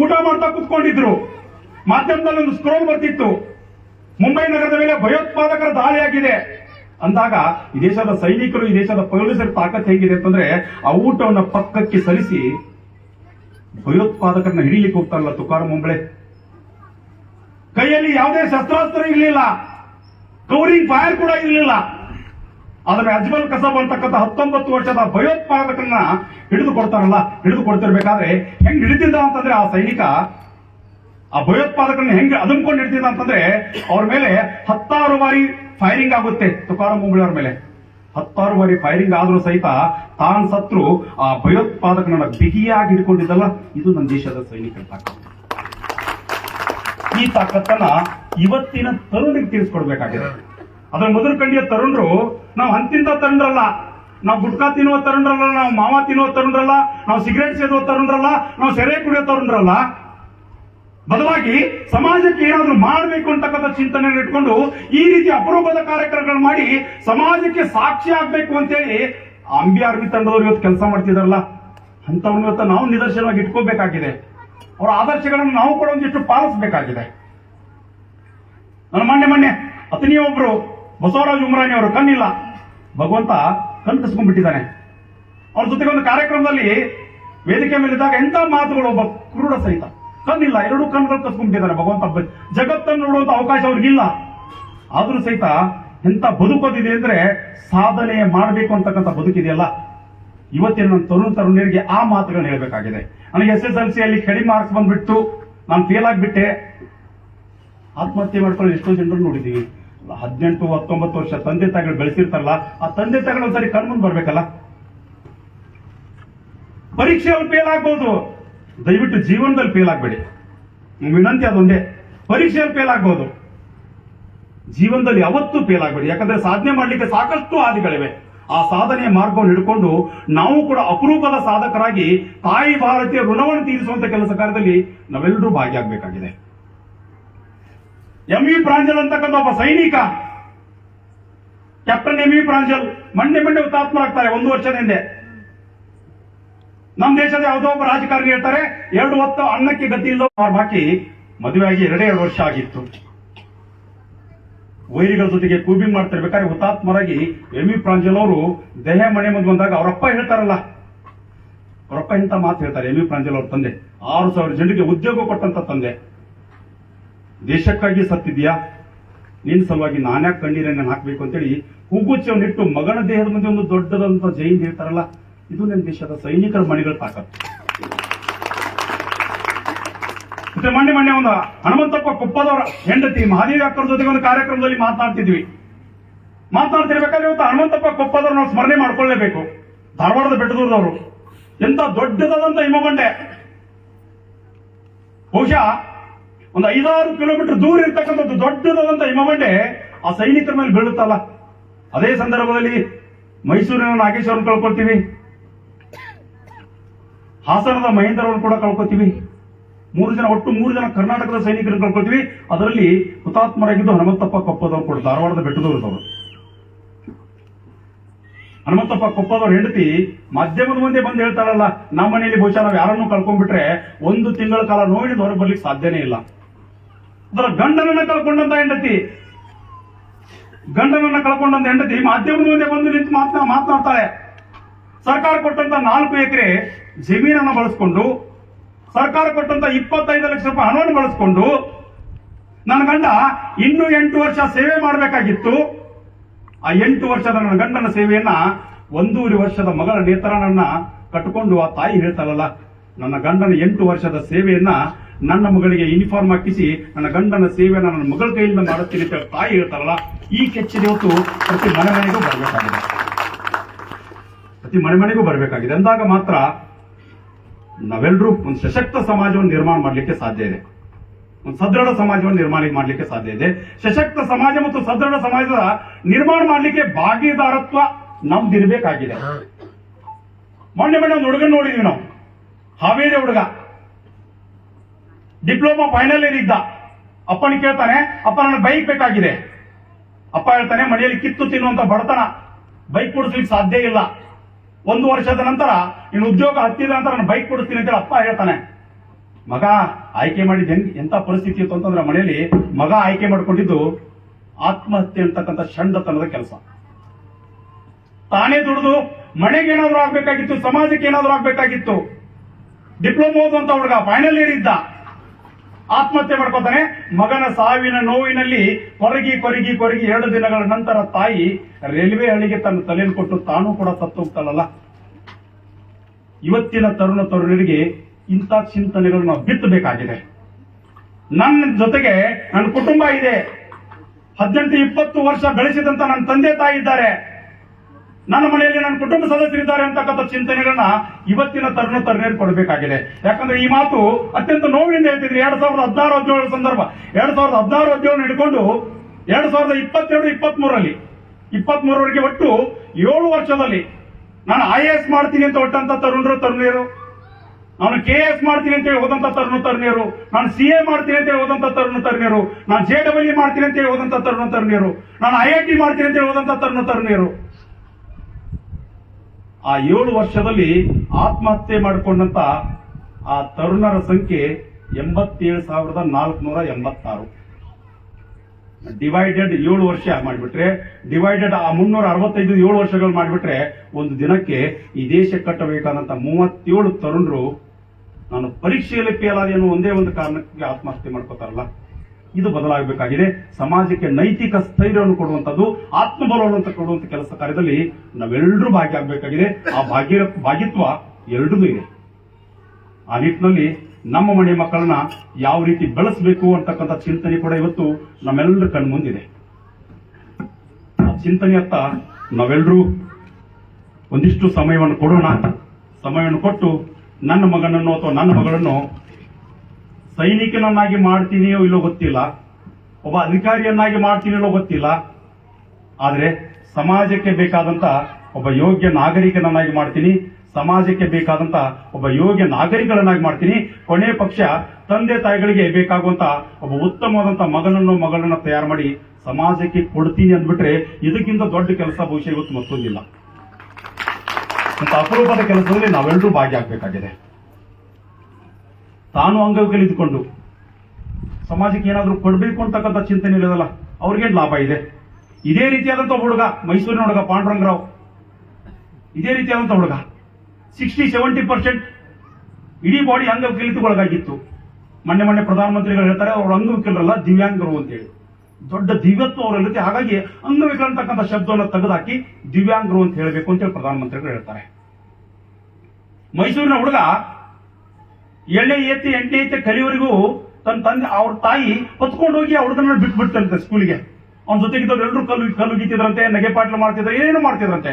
ಊಟ ಮಾಡ್ತಾ ಕುತ್ಕೊಂಡಿದ್ರು. ಮಾಧ್ಯಮದಲ್ಲಿ ಒಂದು ಸ್ಕ್ರೋಲ್ ಬರ್ತಿತ್ತು. ಮುಂಬೈ ನಗರದ ಮೇಲೆ ಭಯೋತ್ಪಾದಕರ ದಾಳಿಯಾಗಿದೆ ಅಂದಾಗ ಈ ದೇಶದ ಸೈನಿಕರು, ಈ ದೇಶದ ಪೊಲೀಸರ ತಾಕತ್ ಹೇಗಿದೆ ಅಂತಂದ್ರೆ ಆ ಊಟವನ್ನ ಪಕ್ಕಕ್ಕೆ ಸರಿಸಿ ಭಯೋತ್ಪಾದಕರನ್ನ ಹಿಡಿಲಿಕ್ಕೆ ಹೋಗ್ತಾರಲ್ಲ ತುಕಾರ ಮುಂಬಳೆ ಕೈಯಲ್ಲಿ ಯಾವುದೇ ಶಸ್ತ್ರಾಸ್ತ್ರ ಇರಲಿಲ್ಲ. ಕವರಿಂಗ್ ಫೈರ್ ಕೂಡ ಇರಲಿಲ್ಲ. ಆದ್ರೆ ಅಜ್ಮಲ್ ಕಸಬ್ ಅಂತಕ್ಕಂಥ ಹತ್ತೊಂಬತ್ತು ವರ್ಷದ ಭಯೋತ್ಪಾದಕರನ್ನ ಹಿಡಿದು ಕೊಡ್ತಾರಲ್ಲ, ಹಿಡಿದು ಕೊಡ್ತಿರ್ಬೇಕಾದ್ರೆ ಹೆಂಗ್ ಹಿಡಿದಿದ್ದ ಅಂತಂದ್ರೆ ಆ ಸೈನಿಕ ಆ ಭಯೋತ್ಪಾದಕರನ್ನ ಹೆಂಗ್ ಅದುಮ್ಕೊಂಡು ಹಿಡಿದಿದ್ದ ಅಂತಂದ್ರೆ ಅವ್ರ ಮೇಲೆ ಹತ್ತಾರು ಬಾರಿ ಫೈರಿಂಗ್ ಆಗುತ್ತೆ ತುಕಾರ ಮುಂಬಳಿ ಮೇಲೆ. ಹತ್ತಾರು ಬಾರಿ ಫೈರಿಂಗ್ ಆದರೂ ಸಹಿತ ತಾನ್ ಸತ್ರು ಆ ಭಯೋತ್ಪಾದಕನನ್ನ ಬಿಗಿಯಾಗಿ ಹಿಡ್ಕೊಂಡಿದ್ದಲ್ಲ, ಇದು ನಮ್ಮ ದೇಶದ ಸೈನಿಕರ ತಾಕತ್ತು. ಈ ತಾಕತ್ತನ್ನ ಇವತ್ತಿನ ತರುಣಿಗೆ ತಿಳಿಸ್ಕೊಡ್ಬೇಕಾಗಿದೆ ಅದ್ರ ಮೊದಲು ಕಂಡಿಯ ತರುಣರು, ನಾವು ಅಂತಿಂತ ತರುಣರಲ್ಲ, ನಾವು ಗುಟ್ಕಾ ತಿನ್ನುವ ತರುಣರಲ್ಲ, ನಾವು ಮಾವ ತಿನ್ನುವ ತರುಣರಲ್ಲ, ನಾವು ಸಿಗರೇಟ್ ಸೇದುವ ತರುಣರಲ್ಲ, ನಾವು ಸೆರೆ ಕುಡಿಯೋ ತರುಣರಲ್ಲ ಬದಲಾಗಿ ಸಮಾಜಕ್ಕೆ ಏನಾದರೂ ಮಾಡಬೇಕು ಅಂತಕ್ಕಂಥ ಚಿಂತನೆ ಇಟ್ಕೊಂಡು ಈ ರೀತಿ ಅಪರೂಪದ ಕಾರ್ಯಕ್ರಮಗಳು ಮಾಡಿ ಸಮಾಜಕ್ಕೆ ಸಾಕ್ಷಿ ಆಗ್ಬೇಕು ಅಂತೇಳಿ ಅಂಬಿ ಆರ್ಮಿ ತಂಡದವ್ರು ಇವತ್ತು ಕೆಲಸ ಮಾಡ್ತಿದಾರಲ್ಲ ಅಂತವ್ರನ್ನ ಇವತ್ತು ನಾವು ನಿದರ್ಶನವಾಗಿ ಇಟ್ಕೋಬೇಕಾಗಿದೆ. ಅವರ ಆದರ್ಶಗಳನ್ನು ನಾವು ಕೂಡ ಒಂದಿಷ್ಟು ಪಾಲಿಸಬೇಕಾಗಿದೆ. ನನ್ನ ಮೊನ್ನೆ ಮೊನ್ನೆ ಅತನಿಯ ಒಬ್ರು ಬಸವರಾಜ ಉಮರಾಣಿ ಅವರು, ಕಣ್ಣಿಲ್ಲ. ಭಗವಂತ ಕಣ್ ಕಸ್ಕೊಂಡ್ಬಿಟ್ಟಿದ್ದಾನೆ ಅವ್ರ ಜೊತೆಗೆ ಒಂದು ಕಾರ್ಯಕ್ರಮದಲ್ಲಿ ವೇದಿಕೆ ಮೇಲಿದ್ದಾಗ ಎಂತ ಮಾತುಗಳು, ಒಬ್ಬ ಕ್ರೂಢ ಸಹಿತ. ಕಣ್ಣಿಲ್ಲ, ಎರಡು ಕಣ್ಣುಗಳು ಕಸ್ಕೊಂಡ್ಬಿಟ್ಟಿದ್ದಾರೆ ಭಗವಂತ ಜಗತ್ತನ್ನು ನೋಡುವಂತ ಅವಕಾಶ ಅವ್ರಿಗಿಲ್ಲ. ಆದ್ರೂ ಸಹಿತ ಎಂತ ಬದುಕೋದಿದೆ ಅಂದ್ರೆ ಸಾಧನೆ ಮಾಡಬೇಕು ಅಂತಕ್ಕಂಥ ಬದುಕಿದೆಯಲ್ಲ? ಇವತ್ತಿನ ನನ್ನ ತರುಣ ತರುಣಿಯರಿಗೆ ಆ ಮಾತುಗಳನ್ನ ಹೇಳಬೇಕಾಗಿದೆ. ನನಗೆ ಎಸ್ ಎಸ್ ಎಲ್ ಸಿ ಅಲ್ಲಿ ಕಡಿಮೆ ಮಾರ್ಕ್ಸ್ ಬಂದ್ಬಿಟ್ಟು ನಾನು ಫೇಲ್ ಆಗ್ಬಿಟ್ಟೆ. ಆತ್ಮಹತ್ಯೆ ಮಾಡ್ಕೊಂಡು ಎಷ್ಟೋ ಜನರು ನೋಡಿದೀವಿ ಹದಿನೆಂಟು, ಹತ್ತೊಂಬತ್ತು ವರ್ಷ ತಂದೆ ತಾಯಿಗಳು ಬೆಳೆಸಿರ್ತಾರಲ್ಲ, ಆ ತಂದೆ ತಾಯಿಗಳು ಒಂದ್ಸರಿ ಕಣ್ಮುಂದ್ ಬರ್ಬೇಕಲ್ಲ? ಪರೀಕ್ಷೆಯಲ್ಲಿ ಫೇಲ್ ಆಗ್ಬೋದು. ದಯವಿಟ್ಟು ಜೀವನದಲ್ಲಿ ಫೇಲ್ ಆಗಬೇಡಿ. ವಿನಂತಿ ಅದೊಂದೇ. ಪರೀಕ್ಷೆಯಲ್ಲಿ ಫೇಲ್ ಆಗ್ಬೋದು. ಜೀವನದಲ್ಲಿ ಯಾವತ್ತೂ ಫೇಲ್ ಆಗಬೇಡಿ. ಯಾಕಂದ್ರೆ ಸಾಧನೆ ಮಾಡಲಿಕ್ಕೆ ಸಾಕಷ್ಟು ಹಾದಿಗಳಿವೆ ಆ ಸಾಧನೆಯ ಮಾರ್ಗವನ್ನು ಹಿಡ್ಕೊಂಡು ನಾವು ಕೂಡ ಅಪರೂಪದ ಸಾಧಕರಾಗಿ ತಾಯಿ ಭಾರತೀಯ ಋಣವನ್ನು ತೀರಿಸುವಂತ ಕೆಲಸ ಕಾರ್ಯದಲ್ಲಿ ನಾವೆಲ್ಲರೂ ಭಾಗಿಯಾಗಬೇಕಾಗಿದೆ. ಎಂ ವಿ ಪ್ರಾಂಜಲ್ ಅಂತಕ್ಕಂಥ ಒಬ್ಬ ಸೈನಿಕ ಕ್ಯಾಪ್ಟನ್ ಎಂ ವಿ ಪ್ರಾಂಜಲ್ ಮಣ್ಣೆ ಮಂಡೆ ಹುತಾತ್ಮರಾಗ್ತಾರೆ. ಒಂದು ವರ್ಷದ ಹಿಂದೆ. ನಮ್ಮ ದೇಶದ ಯಾವುದೋ ಒಬ್ಬ ರಾಜಕಾರಣಿ ಹೇಳ್ತಾರೆ, ಎರಡು ಹೊತ್ತು ಅನ್ನಕ್ಕೆ ಗತಿ ಇಲ್ಲ ಅವ್ರ ಬಾಕಿ ಮದುವೆಯಾಗಿ ಎರಡೇ ಎರಡು ವರ್ಷ ಆಗಿತ್ತು. ವೈರಿಗಳ ಜೊತೆಗೆ ಕೂಬಿಂಗ್ ಮಾಡ್ತಿರ್ಬೇಕಾದ್ರೆ ಹುತಾತ್ಮರಾಗಿ ಎಂ ವಿ ಪ್ರಾಂಜಲ್ ಅವರು ದೇಹ ಮನೆ ಮುಂದೆ ಬಂದಾಗ ಅವರಪ್ಪ ಹೇಳ್ತಾರಲ್ಲ, ಅವರಪ್ಪ ಇಂತ ಮಾತು ಹೇಳ್ತಾರೆ. ಎಂ ವಿ ಪ್ರಾಂಜಲ್ ಅವ್ರ ತಂದೆ, ಆರು ಸಾವಿರ ಜನರಿಗೆ ಉದ್ಯೋಗ ಕೊಟ್ಟಂತ ತಂದೆ. ದೇಶಕ್ಕಾಗಿ ಸತ್ತಿದ್ಯಾ? ನಿನ್ ಸಲುವಾಗಿ ನಾನ್ಯಾಕೆ ಕಣ್ಣೀರನ್ನ ಹಾಕ್ಬೇಕು ಅಂತೇಳಿ ಹೂಗುಚ್ಚವನ್ನಿಟ್ಟು ಮಗನ ದೇಹದ ಮುಂದೆ ಒಂದು ದೊಡ್ಡದಂತ ಜೈನ್ ಹೇಳ್ತಾರಲ್ಲ ಇದು ನನ್ನ ದೇಶದ ಸೈನಿಕರ ಮನೆಗಳ ತಾಕತ್ತು. ಮತ್ತೆ ಮೊನ್ನೆ ಮೊನ್ನೆ ಒಂದು ಹನುಮಂತಪ್ಪ ಕೊಪ್ಪದವರ ಹೆಂಡತಿ ಮಹಾದೇವಿ ಅಕ್ಕರ ಜೊತೆಗೆ ಒಂದು ಕಾರ್ಯಕ್ರಮದಲ್ಲಿ ಮಾತನಾಡ್ತಿದ್ವಿ. ಮಾತನಾಡ್ತಿರ್ಬೇಕಾದ್ರೆ ಇವತ್ತು ಹನುಮಂತಪ್ಪ ಕೊಪ್ಪದವ್ರು ನಾವು ಸ್ಮರಣೆ ಮಾಡ್ಕೊಳ್ಳೇಬೇಕು. ಧಾರವಾಡದ ಬೆಟ್ಟದೂರದವರು. ಎಂತ ದೊಡ್ಡದಾದಂತ ಹಿಮಗೊಂಡೆ. ಬಹುಶಃ ಒಂದು ಐದಾರು ಕಿಲೋಮೀಟರ್ ದೂರ ಇರ್ತಕ್ಕಂಥದ್ದು ದೊಡ್ಡದಾದಂತ ಹಿಮಗೊಂಡೆ ಆ ಸೈನಿಕರ ಮೇಲೆ ಬೀಳುತ್ತಲ್ಲ. ಅದೇ ಸಂದರ್ಭದಲ್ಲಿ ಮೈಸೂರಿನ ನಾಗೇಶ್ವರನ್ ಕಳ್ಕೊಳ್ತೀವಿ. ಹಾಸನದ ಮಹೇಂದ್ರವನ್ನು ಕೂಡ ಕಳ್ಕೊತೀವಿ. ಮೂರು ಜನ, ಒಟ್ಟು ಮೂರು ಜನ ಕರ್ನಾಟಕದ ಸೈನಿಕರನ್ನು ಕಳ್ಕೊತೀವಿ. ಅದರಲ್ಲಿ ಹುತಾತ್ಮರಾಗಿದ್ದು ಹನುಮಂತಪ್ಪ ಕೊಪ್ಪದವರು ಕೂಡ, ಧಾರವಾಡದ ಬೆಟ್ಟದವರು ಹನುಮಂತಪ್ಪ ಕೊಪ್ಪದವ್ರ ಹೆಂಡತಿ ಮಾಧ್ಯಮದ ಮುಂದೆ ಬಂದು ಹೇಳ್ತಾರಲ್ಲ ನಮ್ಮ ಮನೆಯಲ್ಲಿ ಬಹುಶಃ ನಾವು ಯಾರನ್ನು ಕಳ್ಕೊಂಡ್ಬಿಟ್ರೆ ಒಂದು ತಿಂಗಳ ಕಾಲ ನೋಡಿ ಹೊರಗೆ ಬರ್ಲಿಕ್ಕೆ ಸಾಧ್ಯನೇ ಇಲ್ಲ. ಅದರ ಗಂಡನನ್ನ ಕಳ್ಕೊಂಡಂತ ಹೆಂಡತಿ. ಗಂಡನನ್ನ ಕಳ್ಕೊಂಡಂತ ಹೆಂಡತಿ ಮಾಧ್ಯಮದ ಮುಂದೆ ಬಂದು ನಿಂತು ಮಾತನಾ, ಮಾತನಾಡ್ತಾಳೆ. ಸರ್ಕಾರ ಕೊಟ್ಟಂತ ನಾಲ್ಕು ಎಕರೆ ಜಮೀನನ್ನು ಬಳಸ್ಕೊಂಡು ಸರ್ಕಾರ ಕೊಟ್ಟಂತ ಇಪ್ಪತ್ತೈದು ಲಕ್ಷ ರೂಪಾಯಿ ಹಣವನ್ನು ಬಳಸ್ಕೊಂಡು ನನ್ನ ಗಂಡ ಇನ್ನೂ ಎಂಟು ವರ್ಷ ಸೇವೆ ಮಾಡಬೇಕಾಗಿತ್ತು. ಆ ಎಂಟು ವರ್ಷದ ನನ್ನ ಗಂಡನ ಸೇವೆಯನ್ನ ಒಂದೂವರೆ ವರ್ಷದ ಮಗಳ ನೇತರನನ್ನ ಕಟ್ಟಿಕೊಂಡು ಆ ತಾಯಿ ಹೇಳ್ತಾಳಲ್ಲ, ನನ್ನ ಗಂಡನ ಎಂಟು ವರ್ಷದ ಸೇವೆಯನ್ನ ನನ್ನ ಮಗಳಿಗೆ ಯೂನಿಫಾರ್ಮ್ ಹಾಕಿಸಿ ನನ್ನ ಗಂಡನ ಸೇವೆಯನ್ನ ನನ್ನ ಮಗಳ ಕೈಯಿಂದ ಮಾಡುತ್ತೀನಿ ಅಂತ ತಾಯಿ ಹೇಳ್ತಾರಲ್ಲ ಈ ಕೆಚ್ಚಿನ ಹೊತ್ತು ಪ್ರತಿ ಮನೆ ಮನೆಗೂ ಬರಬೇಕಾಗಿದೆ. ಪ್ರತಿ ಮನೆ ಮನೆಗೂ ಬರಬೇಕಾಗಿದೆ. ಅಂದಾಗ ಮಾತ್ರ ನಾವೆಲ್ಲರೂ ಒಂದು ಸಶಕ್ತ ಸಮಾಜವನ್ನು ನಿರ್ಮಾಣ ಮಾಡಲಿಕ್ಕೆ ಸಾಧ್ಯ ಇದೆ. ಒಂದು ಸದೃಢ ಸಮಾಜವನ್ನು ನಿರ್ಮಾಣ ಮಾಡಲಿಕ್ಕೆ ಸಾಧ್ಯ ಇದೆ. ಸಶಕ್ತ ಸಮಾಜ ಮತ್ತು ಸದೃಢ ಸಮಾಜದ ನಿರ್ಮಾಣ ಮಾಡಲಿಕ್ಕೆ ಭಾಗೀದಾರತ್ವ ನಮ್ದಿರಬೇಕಾಗಿದೆ. ಮೊನ್ನೆ ಮೊನ್ನೆ ಒಂದು ಹುಡುಗನ ನೋಡಿದ್ವಿ ನಾವು. ಹಾವೇರಿ ಹುಡುಗ. ಡಿಪ್ಲೊಮಾ ಫೈನಲ್ ಇಯರ್ ಇದ್ದ. ಅಪ್ಪನ ಕೇಳ್ತಾನೆ ಅಪ್ಪ ನನಗೆ ಬೈಕ್ ಬೇಕಾಗಿದೆ. ಅಪ್ಪ ಹೇಳ್ತಾನೆ ಮನೆಯಲ್ಲಿ ಕಿತ್ತು ತಿನ್ನುವಂತ ಬಡತನ. ಬೈಕ್ ಕೊಡಿಸ್ಲಿಕ್ಕೆ ಸಾಧ್ಯ ಇಲ್ಲ. ಒಂದು ವರ್ಷದ ನಂತರ ನೀನು ಉದ್ಯೋಗ ಹತ್ತಿದ ನಂತರ ನಾನು ಬೈಕ್ ಕೊಡಿಸ್ತೀನಿ ಅಂತೇಳಿ ಅಪ್ಪ ಹೇಳ್ತಾನೆ. ಮಗ, ಆಯ್ಕೆ ಮಾಡಿದ ಹೆಂಗ್ ಎಂತ ಪರಿಸ್ಥಿತಿ ಇತ್ತು ಅಂತಂದ್ರೆ ಮನೆಯಲ್ಲಿ ಮಗ ಆಯ್ಕೆ ಮಾಡಿಕೊಂಡಿದ್ದು ಆತ್ಮಹತ್ಯೆ ಅಂತಕ್ಕಂಥ ಷಂಡತನದ ಕೆಲಸ. ತಾನೇ ದುಡಿದು ಮನೆಗೆ ಏನಾದ್ರೂ ಆಗ್ಬೇಕಾಗಿತ್ತು, ಸಮಾಜಕ್ಕೆ ಏನಾದ್ರೂ ಆಗ್ಬೇಕಾಗಿತ್ತು. ಡಿಪ್ಲೊಮಾ ಓದುವಂತ ಹುಡುಗ ಫೈನಲ್ ಇಯರ್ ಇದ್ದ. ಆತ್ಮಹತ್ಯೆ ಮಾಡ್ಕೊತಾನೆ. ಮಗನ ಸಾವಿನ ನೋವಿನಲ್ಲಿ ಕೊರಗಿ ಕೊರಗಿ ಕೊರಗಿ ಎರಡು ದಿನಗಳ ನಂತರ ತಾಯಿ ರೈಲ್ವೆ ಹಳಿಗೆ ತನ್ನ ತಲೆಯನ್ನು ಕೊಟ್ಟು ತಾನು ಕೂಡ ಸತ್ತು ಹೋಗ್ತಾಳಲ್ಲ. ಇವತ್ತಿನ ತರುಣ ತರುಣರಿಗೆ ಇಂಥ ಚಿಂತನೆಗಳು ನಾವು ಬಿತ್ತಬೇಕಾಗಿದೆ. ನನ್ನ ಜೊತೆಗೆ ನನ್ನ ಕುಟುಂಬ ಇದೆ. ಹದಿನೆಂಟು ಇಪ್ಪತ್ತು ವರ್ಷ ಬೆಳೆಸಿದಂತ ನನ್ನ ತಂದೆ ತಾಯಿ ಇದ್ದಾರೆ. ನನ್ನ ಮನೆಯಲ್ಲಿ ನನ್ನ ಕುಟುಂಬ ಸದಸ್ಯರಿದ್ದಾರೆ ಅಂತಕ್ಕಂಥ ಚಿಂತನೆಗಳನ್ನ ಇವತ್ತಿನ ತರುಣ ತರುಣಿಯರು ಕೊಡಬೇಕಾಗಿದೆ. ಯಾಕಂದ್ರೆ ಈ ಮಾತು ಅತ್ಯಂತ ನೋವಿನಿಂದ ಹೇಳ್ತಿದ್ರು. ಎರಡ್ ಸಾವಿರದ ಹದಿನಾರು ಹದಿನೇಳು ಸಂದರ್ಭ. ಎರಡ್ ಸಾವಿರದ ಹದಿನಾರು ಹದಿನೇಳು ಹಿಡ್ಕೊಂಡು ಎರಡ್ ಸಾವಿರದ ಇಪ್ಪತ್ತೆರಡು ಇಪ್ಪತ್ತ್ ಮೂರರಲ್ಲಿ ಇಪ್ಪತ್ತ್ ಮೂರವರೆಗೆ ಒಟ್ಟು ಏಳು ವರ್ಷದಲ್ಲಿ ನಾನು ಐ ಎ ಎಸ್ ಮಾಡ್ತೀನಿ ಅಂತ ಹೊಟ್ಟಂತ ತರುಣರು ತರುಣಿಯರು ನಾನು ಕೆ ಎಸ್ ಮಾಡ್ತೀನಿ ಅಂತ ಹೇಳಿ ಹೋದಂತ ತರುಣ ತರುಣಿಯರು ನಾನು ಸಿ ಎ ಮಾಡ್ತೀನಿ ಅಂತ ಹೇಳಿ ಹೋದಂತ ತರುಣ ತರುಣಿಯರು ನಾನು ಜೆ ಡಬ್ಲ್ಯೂ ಮಾಡ್ತೀನಿ ಅಂತ ಹೇಳಿ ಹೋದಂತ ತರುಣ ತರುಣಿಯರು ನಾನು ಐ ಐ ಟಿ ಮಾಡ್ತೀನಿ ಅಂತ ಹೇಳಿ ಹೋದಂತ ತರುಣ ತರುಣಿಯರು ಆ ಏಳು ವರ್ಷದಲ್ಲಿ ಆತ್ಮಹತ್ಯೆ ಮಾಡಿಕೊಂಡಂತ ಆ ತರುಣರ ಸಂಖ್ಯೆ ಎಂಬತ್ತೇಳು ಸಾವಿರದ ನಾಲ್ಕುನೂರ ಎಂಬತ್ತಾರು. ಡಿವೈಡೆಡ್ ಏಳು ವರ್ಷ ಮಾಡಿಬಿಟ್ರೆ ಡಿವೈಡೆಡ್ ಆ ಮುನ್ನೂರ ಅರವತ್ತೈದು ಏಳು ವರ್ಷಗಳು ಮಾಡಿಬಿಟ್ರೆ, ಒಂದು ದಿನಕ್ಕೆ ಈ ದೇಶ ಕಟ್ಟಬೇಕಾದಂತ ಮೂವತ್ತೇಳು ತರುಣರು ನಾನು ಪರೀಕ್ಷೆಯಲ್ಲಿ ಫೇಲ್ ಒಂದೇ ಒಂದು ಕಾರಣಕ್ಕೆ ಆತ್ಮಹತ್ಯೆ ಮಾಡ್ಕೋತಾರಲ್ಲ. ಇದು ಬದಲಾಗಬೇಕಾಗಿದೆ. ಸಮಾಜಕ್ಕೆ ನೈತಿಕ ಸ್ಥೈರ್ಯವನ್ನು ಕೊಡುವಂತದ್ದು ಆತ್ಮಬಲವನ್ನು ಕೊಡುವಂತ ಕೆಲಸ ಕಾರ್ಯದಲ್ಲಿ ನಾವೆಲ್ಲರೂ ಭಾಗಿಯಾಗಬೇಕಾಗಿದೆ. ಆ ಭಾಗ್ಯ ಭಾಗಿತ್ವ ಎರಡೂ ಇದೆ. ಆ ನಿಟ್ಟಿನಲ್ಲಿ ನಮ್ಮ ಮನೆ ಮಕ್ಕಳನ್ನ ಯಾವ ರೀತಿ ಬೆಳೆಸಬೇಕು ಅಂತಕ್ಕಂಥ ಚಿಂತನೆ ಕೂಡ ಇವತ್ತು ನಮ್ಮೆಲ್ಲರ ಕಣ್ಮುಂದಿದೆ. ಆ ಚಿಂತನೆಯತ್ತ ನಾವೆಲ್ಲರೂ ಒಂದಿಷ್ಟು ಸಮಯವನ್ನು ಕೊಡೋಣ. ಸಮಯವನ್ನು ಕೊಟ್ಟು ನನ್ನ ಮಗನನ್ನು ಅಥವಾ ನನ್ನ ಮಗಳನ್ನು ಸೈನಿಕನನ್ನಾಗಿ ಮಾಡ್ತೀನಿಯೋ ಇಲ್ಲೋ ಗೊತ್ತಿಲ್ಲ. ಒಬ್ಬ ಅಧಿಕಾರಿಯನ್ನಾಗಿ ಮಾಡ್ತೀನಿಲ್ಲೋ ಗೊತ್ತಿಲ್ಲ. ಆದರೆ ಸಮಾಜಕ್ಕೆ ಬೇಕಾದಂತ ಒಬ್ಬ ಯೋಗ್ಯ ನಾಗರಿಕನನ್ನಾಗಿ ಮಾಡ್ತೀನಿ. ಸಮಾಜಕ್ಕೆ ಬೇಕಾದಂತ ಒಬ್ಬ ಯೋಗ್ಯ ನಾಗರಿಕರನ್ನಾಗಿ ಮಾಡ್ತೀನಿ. ಕೊನೆ ಪಕ್ಷ ತಂದೆ ತಾಯಿಗಳಿಗೆ ಬೇಕಾಗುವಂತ ಒಬ್ಬ ಉತ್ತಮವಾದಂತ ಮಗನನ್ನು ಮಗಳನ್ನ ತಯಾರು ಮಾಡಿ ಸಮಾಜಕ್ಕೆ ಕೊಡ್ತೀನಿ ಅಂದ್ಬಿಟ್ರೆ ಇದಕ್ಕಿಂತ ದೊಡ್ಡ ಕೆಲಸ ಬಹುಶಃ ಇವತ್ತು ಮತ್ತೊಂದಿಲ್ಲ. ಅಂತ ಅಪರೂಪದ ಕೆಲಸದಲ್ಲಿ ನಾವೆಲ್ಲರೂ ಭಾಗಿಯಾಗಬೇಕಾಗಿದೆ. ತಾನು ಅಂಗವಿಕಲಿದ್ಕೊಂಡು ಸಮಾಜಕ್ಕೆ ಏನಾದರೂ ಕೊಡಬೇಕು ಅಂತಕ್ಕಂಥ ಚಿಂತನೆ ಇಲ್ಲದಲ್ಲ ಅವ್ರಿಗೇನು ಲಾಭ ಇದೆ? ಇದೇ ರೀತಿಯಾದಂಥ ಹುಡುಗ, ಮೈಸೂರಿನ ಹುಡುಗ ಪಾಂಡುರಂಗರಾವ್. ಇದೇ ರೀತಿಯಾದಂಥ ಹುಡುಗ. ಸಿಕ್ಸ್ಟಿ ಸೆವೆಂಟಿ ಪರ್ಸೆಂಟ್ ಇಡೀ ಬಾಡಿ ಅಂಗವಿಕಲಿತಗೊಳಗಾಗಿತ್ತು. ಮೊನ್ನೆ ಮೊನ್ನೆ ಪ್ರಧಾನಮಂತ್ರಿಗಳು ಹೇಳ್ತಾರೆ, ಅವರು ಅಂಗವಿಕಲರಲ್ಲ, ದಿವ್ಯಾಂಗರು ಅಂತೇಳಿ. ದೊಡ್ಡ ದಿವ್ಯತ್ವ ಅವರಲ್ಲಿರುತ್ತೆ ಹಾಗಾಗಿ ಅಂಗವಿಕಲ ಅಂತಕ್ಕಂಥ ಶಬ್ದವನ್ನು ತೆಗೆದುಹಾಕಿ ದಿವ್ಯಾಂಗರು ಅಂತ ಹೇಳಬೇಕು ಅಂತೇಳಿ ಪ್ರಧಾನಮಂತ್ರಿಗಳು ಹೇಳ್ತಾರೆ. ಮೈಸೂರಿನ ಹುಡುಗ ಏಳನೇ ಏತಿ ಎಂಟನೇ ಐತೆ ಕಲಿಯವರೆಗೂ ತನ್ನ ತಂದೆ, ಅವ್ರ ತಾಯಿ ಹೊತ್ಕೊಂಡು ಹೋಗಿ ಬಿಟ್ಟು ಬಿಟ್ಬಿಡ್ತಂತೆ ಸ್ಕೂಲಿಗೆ. ಅವ್ನ ಜೊತೆಗಿದ್ದವ್ರು ಎಲ್ಲರೂ ಕಲ್ಲು ಕಲ್ಲು ಗೀತಿದ್ರಂತೆ, ನಗೆ ಪಾಟ್ಲು ಮಾಡ್ತಿದ್ರು ಏನೇನು ಮಾಡ್ತಿದ್ರಂತೆ.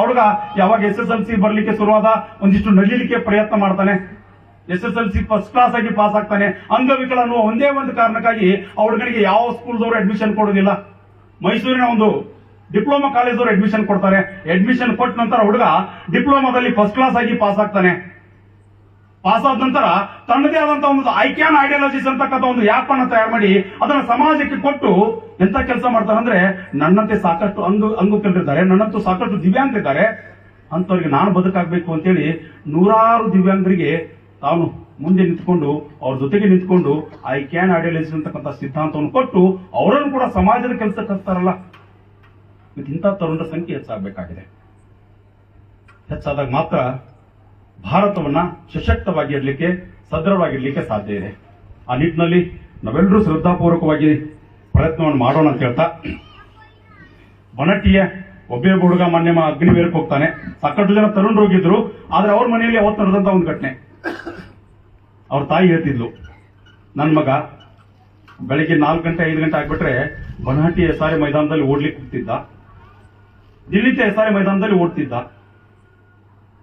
ಅವಳಗ ಯಾವಾಗ ಎಸ್ ಎಸ್ ಎಲ್ ಸಿ ಬರ್ಲಿಕ್ಕೆ ಶುರುವಾದ ಒಂದಿಷ್ಟು ನಡಿಲಿಕ್ಕೆ ಪ್ರಯತ್ನ ಮಾಡ್ತಾನೆ. S S L C first class ಆಗಿ ಪಾಸ್ ಆಗ್ತಾನೆ. ಅನ್ನುವ ಒಂದೇ ಒಂದು ಕಾರಣಕ್ಕಾಗಿ ಹುಡುಗನಿಗೆ ಯಾವ ಸ್ಕೂಲ್ದವರು ಅಡ್ಮಿಷನ್ ಕೊಡೋದಿಲ್ಲ ಮೈಸೂರಿನ ಒಂದು ಡಿಪ್ಲೊಮಾ ಕಾಲೇಜವರು ಅಡ್ಮಿಷನ್ ಕೊಡ್ತಾರೆ. ಅಡ್ಮಿಷನ್ ಕೊಟ್ಟ ನಂತರ ಹುಡುಗ ಡಿಪ್ಲೊಮಾದಲ್ಲಿ ಫಸ್ಟ್ ಕ್ಲಾಸ್ ಆಗಿ ಪಾಸ್ ಆಗ್ತಾನೆ. ಪಾಸ್ ಆದ ನಂತರ ತನ್ನದೇ ಆದಂತಹ ಒಂದು ಐಕ್ಯಾನ್ ಐಡಿಯಾಲಜೀಸ್ ಅಂತಕ್ಕಂಥ ಒಂದು ಯಾಪ್ ಅನ್ನ ತಯಾರು ಮಾಡಿ ಅದನ್ನ ಸಮಾಜಕ್ಕೆ ಕೊಟ್ಟು ಎಂತ ಕೆಲಸ ಮಾಡ್ತಾರೆ ಅಂದ್ರೆ ನನ್ನಂತೆ ಸಾಕಷ್ಟು ಅಂಗು ಅಂಗವಿಕಲರಿದ್ದಾರೆ ನನ್ನಂತೂ ಸಾಕಷ್ಟು ದಿವ್ಯಾಂಗರಿದ್ದಾರೆ. ಅಂತವ್ರಿಗೆ ನಾನು ಬದುಕಾಗಬೇಕು ಅಂತೇಳಿ ನೂರಾರು ದಿವ್ಯಾಂಗರಿಗೆ ತಾನು ಮುಂದೆ ನಿಂತ್ಕೊಂಡು, ಅವ್ರ ಜೊತೆಗೆ ನಿಂತ್ಕೊಂಡು ಐ ಕ್ಯಾನ್ ಐಡಿಯಾಲಜಿಸ್ ಅಂತಕ್ಕಂಥ ಸಿದ್ಧಾಂತವನ್ನು ಕೊಟ್ಟು ಅವರನ್ನು ಕೂಡ ಸಮಾಜದ ಕೆಲಸಕ್ಕೆ ಹಚ್ತಾರಲ್ಲ ಇವತ್ತು ಇಂಥ ತರುಣರ ಸಂಖ್ಯೆ ಹೆಚ್ಚಾಗಬೇಕಾಗಿದೆ. ಹೆಚ್ಚಾದಾಗ ಮಾತ್ರ ಭಾರತವನ್ನ ಸಶಕ್ತವಾಗಿರ್ಲಿಕ್ಕೆ, ಸದೃಢವಾಗಿರ್ಲಿಕ್ಕೆ ಸಾಧ್ಯ ಇದೆ. ಆ ನಿಟ್ಟಿನಲ್ಲಿ ನಾವೆಲ್ಲರೂ ಶ್ರದ್ಧಾಪೂರ್ವಕವಾಗಿ ಪ್ರಯತ್ನವನ್ನು ಮಾಡೋಣ ಅಂತ ಹೇಳ್ತಾ, ಬನಟ್ಟಿಯ ಒಬ್ಬೇ ಹುಡುಗ ಅಗ್ನಿ ಅಗ್ನಿವೀರಕ್ಕೆ ಹೋಗ್ತಾನೆ. ಸಾಕಷ್ಟು ಜನ ತರುಣರು ಹೋಗಿದ್ರು, ಆದ್ರೆ ಅವ್ರ ಮನೆಯಲ್ಲಿ ಅವತ್ತು ನಡೆದಂತ ಒಂದು ಘಟನೆ. ಅವ್ರ ತಾಯಿ ಹೇಳ್ತಿದ್ಲು ನನ್ನ ಮಗ ಬೆಳಿಗ್ಗೆ ನಾಲ್ಕು ಗಂಟೆ, ಐದು ಗಂಟೆ ಆಗ್ಬಿಟ್ರೆ ಬನಹಟ್ಟಿ ಎಸ್ಆರ್ ಮೈದಾನದಲ್ಲಿ ಓಡ್ಲಿಕ್ಕೆ ಹೋಗ್ತಿದ್ದ. ದಿಲ್ಲಿತ ಎ ಮೈದಾನದಲ್ಲಿ ಓಡ್ತಿದ್ದ.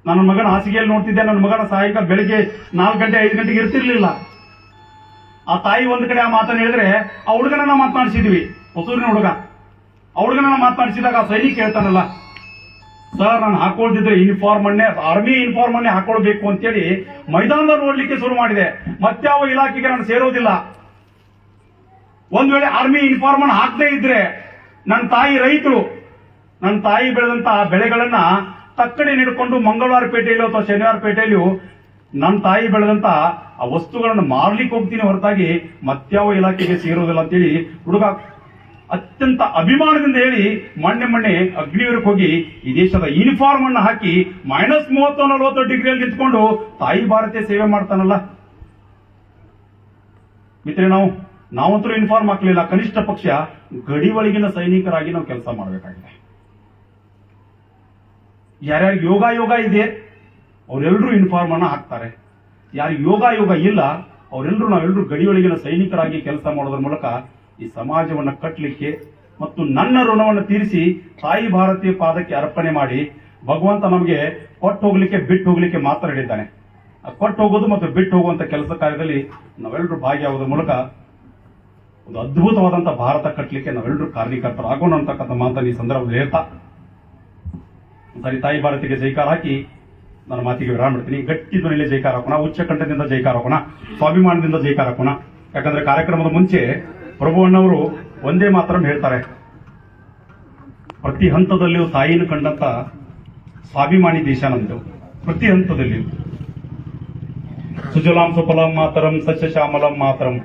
ನನ್ನ ಮಗನ ಹಾಸಿಗೆಯಲ್ಲಿ ನೋಡ್ತಿದ್ದೆ, ನನ್ನ ಮಗನ ಸಾಯಂಕಾಲ ಬೆಳಿಗ್ಗೆ ನಾಲ್ಕು ಗಂಟೆ, ಐದು ಗಂಟೆಗೆ ಇರ್ತಿರ್ಲಿಲ್ಲ. ಆ ತಾಯಿ ಒಂದು ಕಡೆ ಆ ಮಾತನ್ನು ಹೇಳಿದ್ರೆ, ಆ ಹುಡುಗನನ್ನ ಮಾತನಾಡಿಸಿದ್ವಿ, ಹೊಸೂರಿನ ಹುಡುಗ. ಆ ಹುಡುಗನನ್ನ ಮಾತನಾಡಿಸಿದಾಗ ಆ ಸೈನಿಕ ಹೇಳ್ತಾನಲ್ಲ, ಸರ್, ನಾನು ಹಾಕೊಳ್ತಿದ್ರೆ ಯೂನಿಫಾರ್ಮ್ ಅನ್ನೇ ಆರ್ಮಿ ಯೂನಿಫಾರ್ಮ್ ಅನ್ನೇ ಹಾಕೊಳ್ಬೇಕು ಅಂತೇಳಿ ಮೈದಾನದಲ್ಲಿ ನೋಡ್ಲಿಕ್ಕೆ ಶುರು ಮಾಡಿದೆ. ಮತ್ಯಾವ ಇಲಾಖೆಗೆ ನಾನು ಸೇರೋದಿಲ್ಲ. ಒಂದ್ ವೇಳೆ ಆರ್ಮಿ ಯೂನಿಫಾರ್ಮ್ ಅನ್ನು ಹಾಕದೇ ಇದ್ರೆ ನನ್ನ ತಾಯಿ ರೈತರು ನನ್ನ ತಾಯಿ ಬೆಳೆದಂತ ಬೆಳೆಗಳನ್ನ ತಕ್ಕಡಿ ಹಿಡ್ಕೊಂಡು ಮಂಗಳವಾರ ಪೇಟೆಯಲ್ಲಿ ಅಥವಾ ಶನಿವಾರ ಪೇಟೆಯಲ್ಲೂ ನನ್ನ ತಾಯಿ ಬೆಳೆದಂತ ಆ ವಸ್ತುಗಳನ್ನು ಮಾರ್ಲಿಕ್ಕೆ ಹೋಗ್ತೀನಿ ಹೊರತಾಗಿ ಮತ್ಯಾವ ಇಲಾಖೆಗೆ ಸೇರೋದಿಲ್ಲ ಅಂತೇಳಿ ಹುಡುಗ ಅತ್ಯಂತ ಅಭಿಮಾನದಿಂದ ಹೇಳಿ ಮೊನ್ನೆ ಮೊನ್ನೆ ಅಗ್ನಿವೀರಕ್ಕೆ ಹೋಗಿ ಈ ದೇಶದ ಯೂನಿಫಾರ್ಮ್ ಅನ್ನು ಹಾಕಿ ಮೈನಸ್ ಮೂವತ್ತು ನಲವತ್ತು ಡಿಗ್ರಿಯಲ್ಲಿ ನಿಂತ್ಕೊಂಡು ತಾಯಿ ಭಾರತೀಯ ಸೇವೆ ಮಾಡ್ತಾನಲ್ಲ. ಮಿತ್ರ ನಾವು ನಾವಂತರೂ ಯೂನಿಫಾರ್ಮ್ ಹಾಕಲಿಲ್ಲ. ಕನಿಷ್ಠ ಪಕ್ಷ ಗಡಿ ಒಳಗಿನ ಸೈನಿಕರಾಗಿ ನಾವು ಕೆಲಸ ಮಾಡಬೇಕಾಗಿದೆ. ಯಾರ್ಯಾರಿಗೆ ಯೋಗ ಯೋಗ ಇದೆ ಅವರೆಲ್ಲರೂ ಯೂನಿಫಾರ್ಮ್ ಅನ್ನ ಹಾಕ್ತಾರೆ. ಯಾರು ಯೋಗ ಯೋಗ ಇಲ್ಲ ಅವರೆಲ್ಲರೂ ನಾವೆಲ್ಲರೂ ಗಡಿಯೊಳಗಿನ ಸೈನಿಕರಾಗಿ ಕೆಲಸ ಮಾಡೋದ್ರ ಮೂಲಕ ಈ ಸಮಾಜವನ್ನು ಕಟ್ಟಲಿಕ್ಕೆ ಮತ್ತು ನನ್ನ ಋಣವನ್ನು ತೀರಿಸಿ ತಾಯಿ ಭಾರತೀಯ ಪಾದಕ್ಕೆ ಅರ್ಪಣೆ ಮಾಡಿ ಭಗವಂತ ನಮಗೆ ಕೊಟ್ಟು ಹೋಗ್ಲಿಕ್ಕೆ, ಬಿಟ್ಟು ಹೋಗ್ಲಿಕ್ಕೆ ಮಾತ್ರ ಹೇಳಿದ್ದಾನೆ. ಕೊಟ್ಟು ಹೋಗೋದು ಮತ್ತು ಬಿಟ್ಟು ಹೋಗುವಂತ ಕೆಲಸ ಕಾರ್ಯದಲ್ಲಿ ನಾವೆಲ್ಲರೂ ಭಾಗಿಯಾಗೋದ್ರ ಮೂಲಕ ಒಂದು ಅದ್ಭುತವಾದಂತಹ ಭಾರತ ಕಟ್ಟಲಿಕ್ಕೆ ನಾವೆಲ್ಲರೂ ಕಾರಣೀಕರ್ತರಾಗೋಣ ಅಂತಕ್ಕಂಥ ಮಾತನ್ನು ಈ ಸಂದರ್ಭದಲ್ಲಿ ಹೇಳ್ತಾ ಸರಿ ತಾಯಿ ಭಾರತಿಗೆ ಜೈಕಾರ ಹಾಕಿ ನನ್ನ ಮಾತಿಗೆ ವಿರಾಮ ಮಾಡ್ತೀನಿ. ಗಟ್ಟಿ ಧ್ವನಿಯಲ್ಲಿ ಜೈಕಾರ ಹಾಕೋಣ, ಉಚ್ಚ ಕಂಠದಿಂದ ಜೈಕಾರ ಹಾಕೋಣ, ಸ್ವಾಭಿಮಾನದಿಂದ ಜೈಕಾರ ಹಾಕೋಣ. ಯಾಕಂದ್ರೆ ಕಾರ್ಯಕ್ರಮದ ಮುಂಚೆ ಪ್ರಭು ಅಣ್ಣವರು ಒಂದೇ ಮಾತ್ರ ಹೇಳ್ತಾರೆ. ಪ್ರತಿ ಹಂತದಲ್ಲಿಯೂ ತಾಯಿನ ಕಂಡಂತ ಸ್ವಾಭಿಮಾನಿ ದೇಶ ನಮ್ದು. ಪ್ರತಿ ಹಂತದಲ್ಲಿಯೂ. ಸುಜಲಾಂ ಸುಫಲಂ ಮಾತರಂ ಸಸ್ಯ ಶ್ಯಾಮಲಂ ಮಾತರಂ.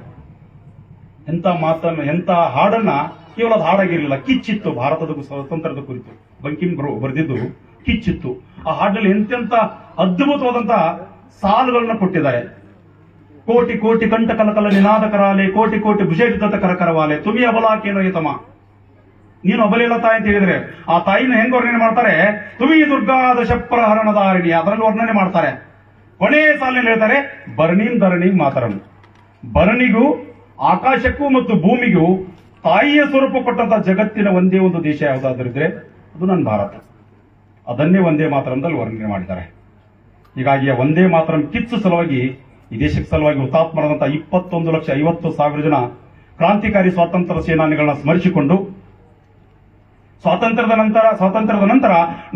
ಎಂತ ಮಾತನ್ನ, ಎಂತ ಹಾಡನ್ನ ಕೇವಲ ಹಾಡಾಗಿರಲಿಲ್ಲ. ಕಿಚ್ಚಿತ್ತು, ಭಾರತದ ಸ್ವಾತಂತ್ರ್ಯದ ಕುರಿತು. ಬಂಕಿಂ ಬ್ರೋ ಬರೆದಿದ್ದು ಕಿಚ್ಚಿತ್ತು ಆ ಹಾಡಲ್ಲಿ ಎಂತೆಂತ ಅದ್ಭುತವಾದಂತ ಸಾಲುಗಳನ್ನ ಕೊಟ್ಟಿದ್ದಾರೆ. ಕೋಟಿ ಕೋಟಿ ಕಂಠ ಕಲಕಲ ನಿನಾದ ಕರಾಲೆ ಕೋಟಿ ಕೋಟಿ ಭುಜೇಟ ಕರಕರವಾಲೆ ತುಮಿ ಅಬಲಾಕೇನೋ ಯತಮ. ನೀನು ಅಬಲಿಲ್ಲ ತಾಯಿ ಅಂತ ಹೇಳಿದ್ರೆ, ಆ ತಾಯಿನ ಹೆಂಗ್ ವರ್ಣನೆ ಮಾಡ್ತಾರೆ? ತುಮಿ ದುರ್ಗಾದ ಶಪ್ರ ಹರಣದಾರಿಣಿ ಅದರಲ್ಲಿ ವರ್ಣನೆ ಮಾಡ್ತಾರೆ. ಕೊನೆ ಸಾಲಿನಲ್ಲಿ ಹೇಳ್ತಾರೆ, ಬರ್ಣಿನ್ ಧರಣಿ ಮಾತರಂ. ಭರಣಿಗೂ ಆಕಾಶಕ್ಕೂ ಮತ್ತು ಭೂಮಿಗೂ ತಾಯಿಯ ಸ್ವರೂಪ ಕೊಟ್ಟಂತ ಜಗತ್ತಿನ ಒಂದೇ ಒಂದು ದೇಶ ಯಾವುದಾದ್ರಿದ್ರೆ ಅದು ನನ್ನ ಭಾರತ. ಅದನ್ನೇ ಒಂದೇ ಮಾತರಂದಲ್ಲಿ ವರ್ಣನೆ ಮಾಡಿದ್ದಾರೆ. ಹೀಗಾಗಿ ಒಂದೇ ಮಾತರಂ ಕಿಚ್ಚು ಸಲುವಾಗಿ, ಈ ದೇಶಕ್ಕೆ ಸಲುವಾಗಿ ಹುತಾತ್ಮರಾದಂತಹ ಇಪ್ಪತ್ತೊಂದು ಲಕ್ಷ ಐವತ್ತು ಸಾವಿರ ಜನ ಕ್ರಾಂತಿಕಾರಿ ಸ್ವಾತಂತ್ರ್ಯ ಸೇನಾನಿಗಳನ್ನ ಸ್ಮರಿಸಿಕೊಂಡು, ಸ್ವಾತಂತ್ರ್ಯದ ನಂತರ ಸ್ವಾತಂತ್ರ್ಯದ ನಂತರ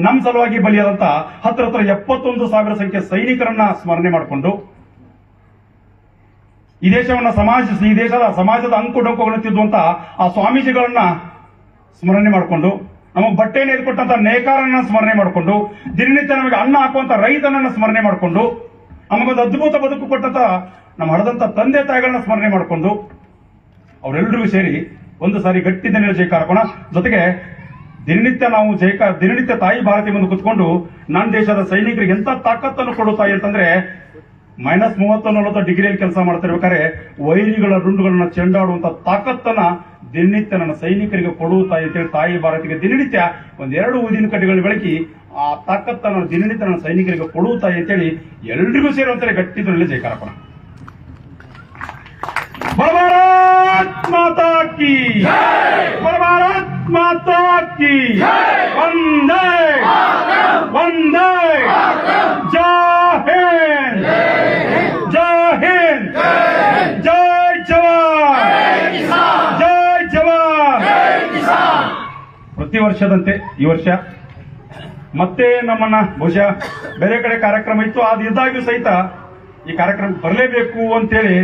ನಮ್ಮ ಸಲುವಾಗಿ ಬಲಿಯಾದಂತಹ ಹತ್ರ ಹತ್ರ ಎಪ್ಪತ್ತೊಂದು ಸಾವಿರ ಸಂಖ್ಯೆ ಸೈನಿಕರನ್ನ ಸ್ಮರಣೆ ಮಾಡಿಕೊಂಡು, ಈ ದೇಶವನ್ನ ಸಮಾಜ, ಈ ದೇಶದ ಸಮಾಜದ ಅಂಕು ಡೊಂಕುಗಳನ್ನು ಅಂತ ಆ ಸ್ವಾಮೀಜಿಗಳನ್ನ ಸ್ಮರಣೆ ಮಾಡಿಕೊಂಡು ನಮಗೆ ಬಟ್ಟೆ ಕೊಟ್ಟಂತ ನೇಕಾರನ ಸ್ಮರಣೆ ಮಾಡಿಕೊಂಡು ದಿನನಿತ್ಯ ನಮಗೆ ಅನ್ನ ಹಾಕುವಂತ ರೈತನನ್ನ ಸ್ಮರಣೆ ಮಾಡಿಕೊಂಡು, ನಮಗೊಂದು ಅದ್ಭುತ ಬದುಕು ಕೊಟ್ಟಂತ ನಮ್ಮ ಹಡದಂತ ತಂದೆ ತಾಯಿಗಳನ್ನ ಸ್ಮರಣೆ ಮಾಡಿಕೊಂಡು ಅವರೆಲ್ಲರಿಗೂ ಸೇರಿ ಒಂದು ಸಾರಿ ಗಟ್ಟಿ ದಿನ ಜೈಕಾರ ಹಾಕೋಣ ಜೊತೆಗೆ ದಿನನಿತ್ಯ ನಾವು ಜೈಕ ದಿನನಿತ್ಯ ತಾಯಿ ಭಾರತಿ ಬಂದು ಕುತ್ಕೊಂಡು ನನ್ನ ದೇಶದ ಸೈನಿಕರಿಗೆ ಎಂತ ತಾಕತ್ತನ್ನು ಕೊಡು ತಾಯಿ ಅಂತಂದ್ರೆ ಮೈನಸ್ ಮೂವತ್ತು ನಲವತ್ತು ಡಿಗ್ರಿಯಲ್ಲಿ ಕೆಲಸ ಮಾಡ್ತಿರ್ಬೇಕಾದ್ರೆ ವೈರಿಗಳ ರುಂಡುಗಳನ್ನ ಚೆಂಡಾಡುವಂತ ತಾಕತ್ತನ್ನ ದಿನನಿತ್ಯ ನನ್ನ ಸೈನಿಕರಿಗೆ ಕೊಡುವ ತಾಯಿ ಅಂತೇಳಿ ತಾಯಿ ಭಾರತಿಗೆ ದಿನನಿತ್ಯ ಒಂದೆರಡು ಊದಿನ ಕಟ್ಟೆಗಳು ಬೆಳಕಿ, ಆ ತಾಕತ್ತ ನಾನು ದಿನನಿತ್ಯ ನನ್ನ ಸೈನಿಕರಿಗೆ ಕೊಡುವ ತಾಯಿ ಅಂತೇಳಿ ಎಲ್ರಿಗೂ ಸೇರುವಂತಾರೆ ಗಟ್ಟಿ ಧ್ವನಿಯಲ್ಲಿ ಜಯಕಾರಪ್ಪಣ ಮಾತಾ ಕಿ! ಭಾರತ್ ಮಾತಾ ಕಿ! ವಂದೇ ವಂದೇ ಪ್ರತಿ ವರ್ಷದಂತೆ ಈ ವರ್ಷ. ಮತ್ತೆ ನಮ್ಮನ್ನ ಬಹುಶಃ ಬೇರೆ ಕಡೆ ಕಾರ್ಯಕ್ರಮ ಇತ್ತು ಅದು ಇದ್ದಾಗ್ಯೂ ಸಹಿತ ಈ ಕಾರ್ಯಕ್ರಮ ಬರಲೇಬೇಕು ಅಂತೇಳಿ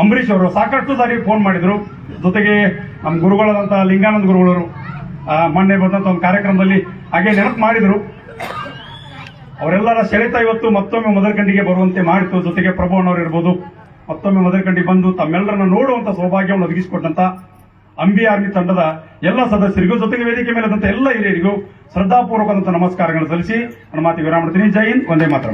ಅಂಬರೀಶ್ ಅವರು ಸಾಕಷ್ಟು ಸಾರಿ ಫೋನ್ ಮಾಡಿದ್ರು. ಜೊತೆಗೆ ನಮ್ಮ ಗುರುಗಳಾದಂಥ ಲಿಂಗಾನಂದ ಗುರುಗಳವರು ಮೊನ್ನೆ ಬಂದಂತ ಒಂದು ಕಾರ್ಯಕ್ರಮದಲ್ಲಿ ಹಾಗೆ ನೆನಪು ಮಾಡಿದ್ರು. ಅವರೆಲ್ಲರ ಸೆಳೆತ ಇವತ್ತು ಮತ್ತೊಮ್ಮೆ ಮದರ್ಕಂಡಿಗೆ ಬರುವಂತೆ ಮಾಡಿತು. ಜೊತೆಗೆ ಪ್ರಭುವಣ್ಣವ್ರು ಇರ್ಬೋದು, ಮತ್ತೊಮ್ಮೆ ಮದರ್ಕಂಡಿ ಬಂದು ತಮ್ಮೆಲ್ಲರನ್ನ ನೋಡುವಂತ ಸೌಭಾಗ್ಯವನ್ನು ಒದಗಿಸಿಕೊಟ್ಟಂತ ಅಂಬಿ ಆರ್ಮಿ ತಂಡದ ಎಲ್ಲ ಸದಸ್ಯರಿಗೂ, ಜೊತೆಗೆ ವೇದಿಕೆ ಮೇಲಿದ್ದಂತ ಎಲ್ಲ ಹಿರಿಯರಿಗೂ ಶ್ರದ್ಧಾಪೂರ್ವಕವಾದಂತಹ ನಮಸ್ಕಾರಗಳನ್ನು ಸಲ್ಲಿಸಿ ನನ್ನ ಮಾತಿಗೆ ವಿರಾಮ ಮಾಡ್ತೀನಿ. ಜೈ ಹಿಂದ್ ಒಂದೇ ಮಾತ್ರ.